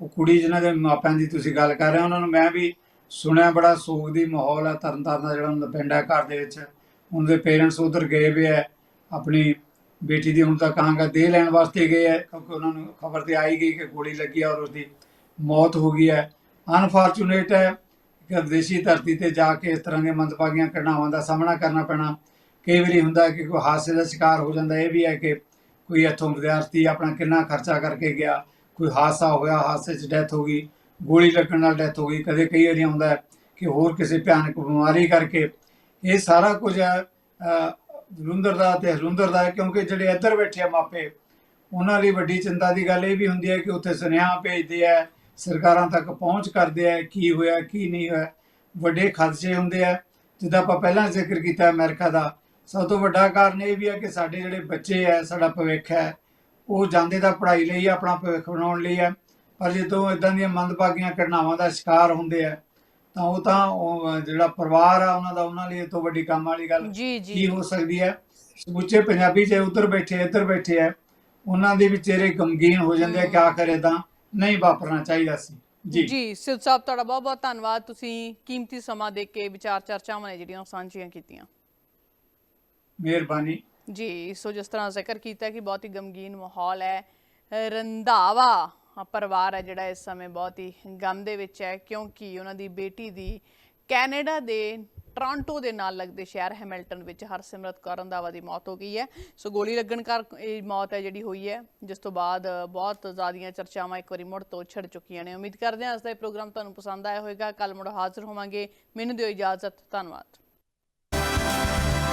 ਉਹ ਕੁੜੀ ਜਿਨ੍ਹਾਂ ਦੇ ਮਾਪਿਆਂ ਦੀ ਤੁਸੀਂ ਗੱਲ ਕਰ ਰਹੇ ਹੋ, ਉਹਨਾਂ ਨੂੰ ਮੈਂ ਵੀ ਸੁਣਿਆ ਬੜਾ ਸੋਗ ਦੀ ਮਾਹੌਲ ਹੈ ਤਰਨਤਾਰਨ ਦਾ ਜਿਹੜਾ ਉਹਨਾਂ ਦਾ ਪਿੰਡ ਹੈ ਘਰ ਦੇ ਵਿੱਚ। ਉਹਨਾਂ ਦੇ ਪੇਰੈਂਟਸ ਉਧਰ ਗਏ ਵੀ ਹੈ ਆਪਣੀ ਬੇਟੀ ਦੀ ਹੁਣ ਤਾਂ ਕਹਾਂਗਾ ਦੇ ਲੈਣ ਵਾਸਤੇ ਗਏ ਹੈ ਕਿਉਂਕਿ ਉਹਨਾਂ ਨੂੰ ਖਬਰ ਤੇ ਆਈ ਗਈ ਕਿ ਗੋਲੀ ਲੱਗੀ ਹੈ ਔਰ ਉਸਦੀ ਮੌਤ ਹੋ ਗਈ ਹੈ ਅਨਫੋਰਚੂਨੇਟ ਹੈ ਕਿ ਵਿਦੇਸ਼ੀ ਧਰਤੀ ਤੇ ਜਾ ਕੇ ਇਸ ਤਰ੍ਹਾਂ ਦੀਆਂ ਮੰਦਭਾਗੀਆਂ ਘਟਨਾਵਾਂ ਦਾ ਸਾਹਮਣਾ ਕਰਨਾ ਪੈਣਾ। ਕਈ ਵਾਰੀ ਹੁੰਦਾ ਕਿ ਕੋਈ ਹਾਦਸੇ ਦਾ ਸ਼ਿਕਾਰ ਹੋ ਜਾਂਦਾ, ਇਹ ਵੀ ਹੈ ਕਿ ਕੋਈ ਇੱਥੋਂ ਵਿਦਿਆਰਥੀ ਆਪਣਾ ਕਿੰਨਾ ਖਰਚਾ ਕਰਕੇ ਗਿਆ, ਕੋਈ ਹਾਦਸਾ ਹੋਇਆ, ਹਾਦਸੇ 'ਚ ਡੈਥ ਹੋ ਗਈ, ਗੋਲੀ ਲੱਗਣ ਨਾਲ ਡੈਥ ਹੋ ਗਈ, ਕਦੇ ਕਈ ਵਾਰੀ ਆਉਂਦਾ ਕਿ ਹੋਰ ਕਿਸੇ ਭਿਆਨਕ ਬਿਮਾਰੀ ਕਰਕੇ ਇਹ ਸਾਰਾ ਕੁਝ ਹੈ ਜਲੰਧਰ ਦਾ ਤੇ ਹਲੁੰਦਰ ਦਾ ਕਿਉਂਕਿ ਜਿਹੜੇ ਇੱਧਰ ਬੈਠੇ ਆ ਮਾਪੇ, ਉਹਨਾਂ ਲਈ ਵੱਡੀ ਚਿੰਤਾ ਦੀ ਗੱਲ ਇਹ ਵੀ ਹੁੰਦੀ ਹੈ ਕਿ ਉੱਥੇ ਸੁਨੇਹਾ ਭੇਜਦੇ ਆ ਸਰਕਾਰਾਂ ਤੱਕ ਪਹੁੰਚ ਕਰਦੇ ਆ ਕੀ ਹੋਇਆ, ਕੀ ਨਹੀਂ ਹੋਇਆ, ਵੱਡੇ ਖਦਸ਼ੇ ਹੁੰਦੇ ਆ ਜਿੱਦਾਂ ਆਪਾਂ ਪਹਿਲਾਂ ਜ਼ਿਕਰ ਕੀਤਾ ਅਮਰੀਕਾ ਦਾ ਸਭ ਤੋਂ ਵੱਡਾ ਕਾਰਨ ਇਹ ਵੀ ਹੈ ਕਿ ਸਾਡੇ ਜਿਹੜੇ ਬੱਚੇ ਆ ਸਾਡਾ ਭਵਿੱਖ ਹੈ ਉਹ ਜਾਂਦੇ ਤਾਂ ਪੜ੍ਹਾਈ ਲਈ ਆਪਣਾ ਭਵਿੱਖ ਬਣਾਉਣ ਲਈ ਹੈ ਪਰ ਜਦੋਂ ਇਦਾਂ ਦੀਆਂ ਮੰਦਭਾਗੀਆਂ ਘਟਨਾਵਾਂ ਦਾ ਸ਼ਿਕਾਰ ਹੁੰਦੇ ਆ ਤਾਂ ਉਹ ਤਾਂ ਜਿਹੜਾ ਪਰਿਵਾਰ ਆ ਉਹਨਾਂ ਦਾ ਉਹਨਾਂ ਲਈ ਤੋਂ ਵੱਡੀ ਕੰਮ ਵਾਲੀ ਗੱਲ ਜੀ ਕੀ ਜੀ ਹੋ ਸਕਦੀ ਹੈ? ਸਮੁੱਚੇ ਪੰਜਾਬੀ ਚਾਹੇ ਉੱਧਰ ਬੈਠੇ ਇੱਧਰ ਬੈਠੇ ਆ ਉਹਨਾਂ ਦੇ ਵੀ ਚਿਹਰੇ ਗਮਗੀਨ ਹੋ ਜਾਂਦੇ ਆ ਕਿ ਆਖਰ ਏਦਾਂ ਨਹੀਂ ਵਾਪਰਨਾ ਚਾਹੀਦਾ ਸੀ। ਜੀ। ਜੀ ਸਿੱਧ ਸਾਹਿਬ ਤੁਹਾਡਾ ਬਹੁਤ ਬਹੁਤ ਧੰਨਵਾਦ। ਤੁਸੀਂ ਕੀਮਤੀ ਸਮਾਂ ਦੇ ਕੇ ਵਿਚਾਰ ਚਰਚਾਵਾਂ ਨੇ ਜਿਹੜੀਆਂ ਸਾਂਝੀਆਂ ਕੀਤੀਆਂ। ਮਿਹਰਬਾਨੀ। ਜੀ, ਸੋ ਜਿਸ ਤਰ੍ਹਾਂ ਜ਼ਿਕਰ ਕੀਤਾ ਕਿ ਬਹੁਤ ਹੀ ਗਮਗੀਨ ਮਾਹੌਲ ਹੈ, ਰੰਧਾਵਾ ਪਰਿਵਾਰ ਹੈ ਜਿਹੜਾ ਇਸ ਸਮੇਂ ਬਹੁਤ ਹੀ ਗਮ ਦੇ ਵਿੱਚ ਹੈ, ਕਿਉਂਕਿ ਉਹਨਾਂ ਦੀ ਬੇਟੀ ਦੀ ਕੈਨੇਡਾ ਦੇ ਟੋਰਾਂਟੋ ਦੇ ਨਾਲ ਲੱਗਦੇ ਸ਼ਹਿਰ ਹੈਮਿਲਟਨ ਵਿੱਚ ਹਰਸਿਮਰਤ ਕੌਰ ਰੰਧਾਵਾ ਦੀ ਮੌਤ ਹੋ ਗਈ ਹੈ। ਸੋ ਗੋਲੀ ਲੱਗਣ ਕਾਰਨ ਇਹ ਮੌਤ ਹੈ ਜਿਹੜੀ ਹੋਈ ਹੈ, ਜਿਸ ਤੋਂ ਬਾਅਦ ਬਹੁਤ ਜ਼ਿਆਦੀਆਂ ਚਰਚਾਵਾਂ ਇੱਕ ਵਾਰੀ ਮੁੜ ਤੋਂ ਛਿੜ ਚੁੱਕੀਆਂ ਨੇ। ਉਮੀਦ ਕਰਦੇ ਹਾਂ ਅੱਜ ਦਾ ਇਹ ਪ੍ਰੋਗਰਾਮ ਤੁਹਾਨੂੰ ਪਸੰਦ ਆਇਆ ਹੋਵੇਗਾ। ਕੱਲ ਮੁੜ ਹਾਜ਼ਰ ਹੋਵਾਂਗੇ। ਮੈਨੂੰ ਦਿਓ ਇਜਾਜ਼ਤ। ਧੰਨਵਾਦ।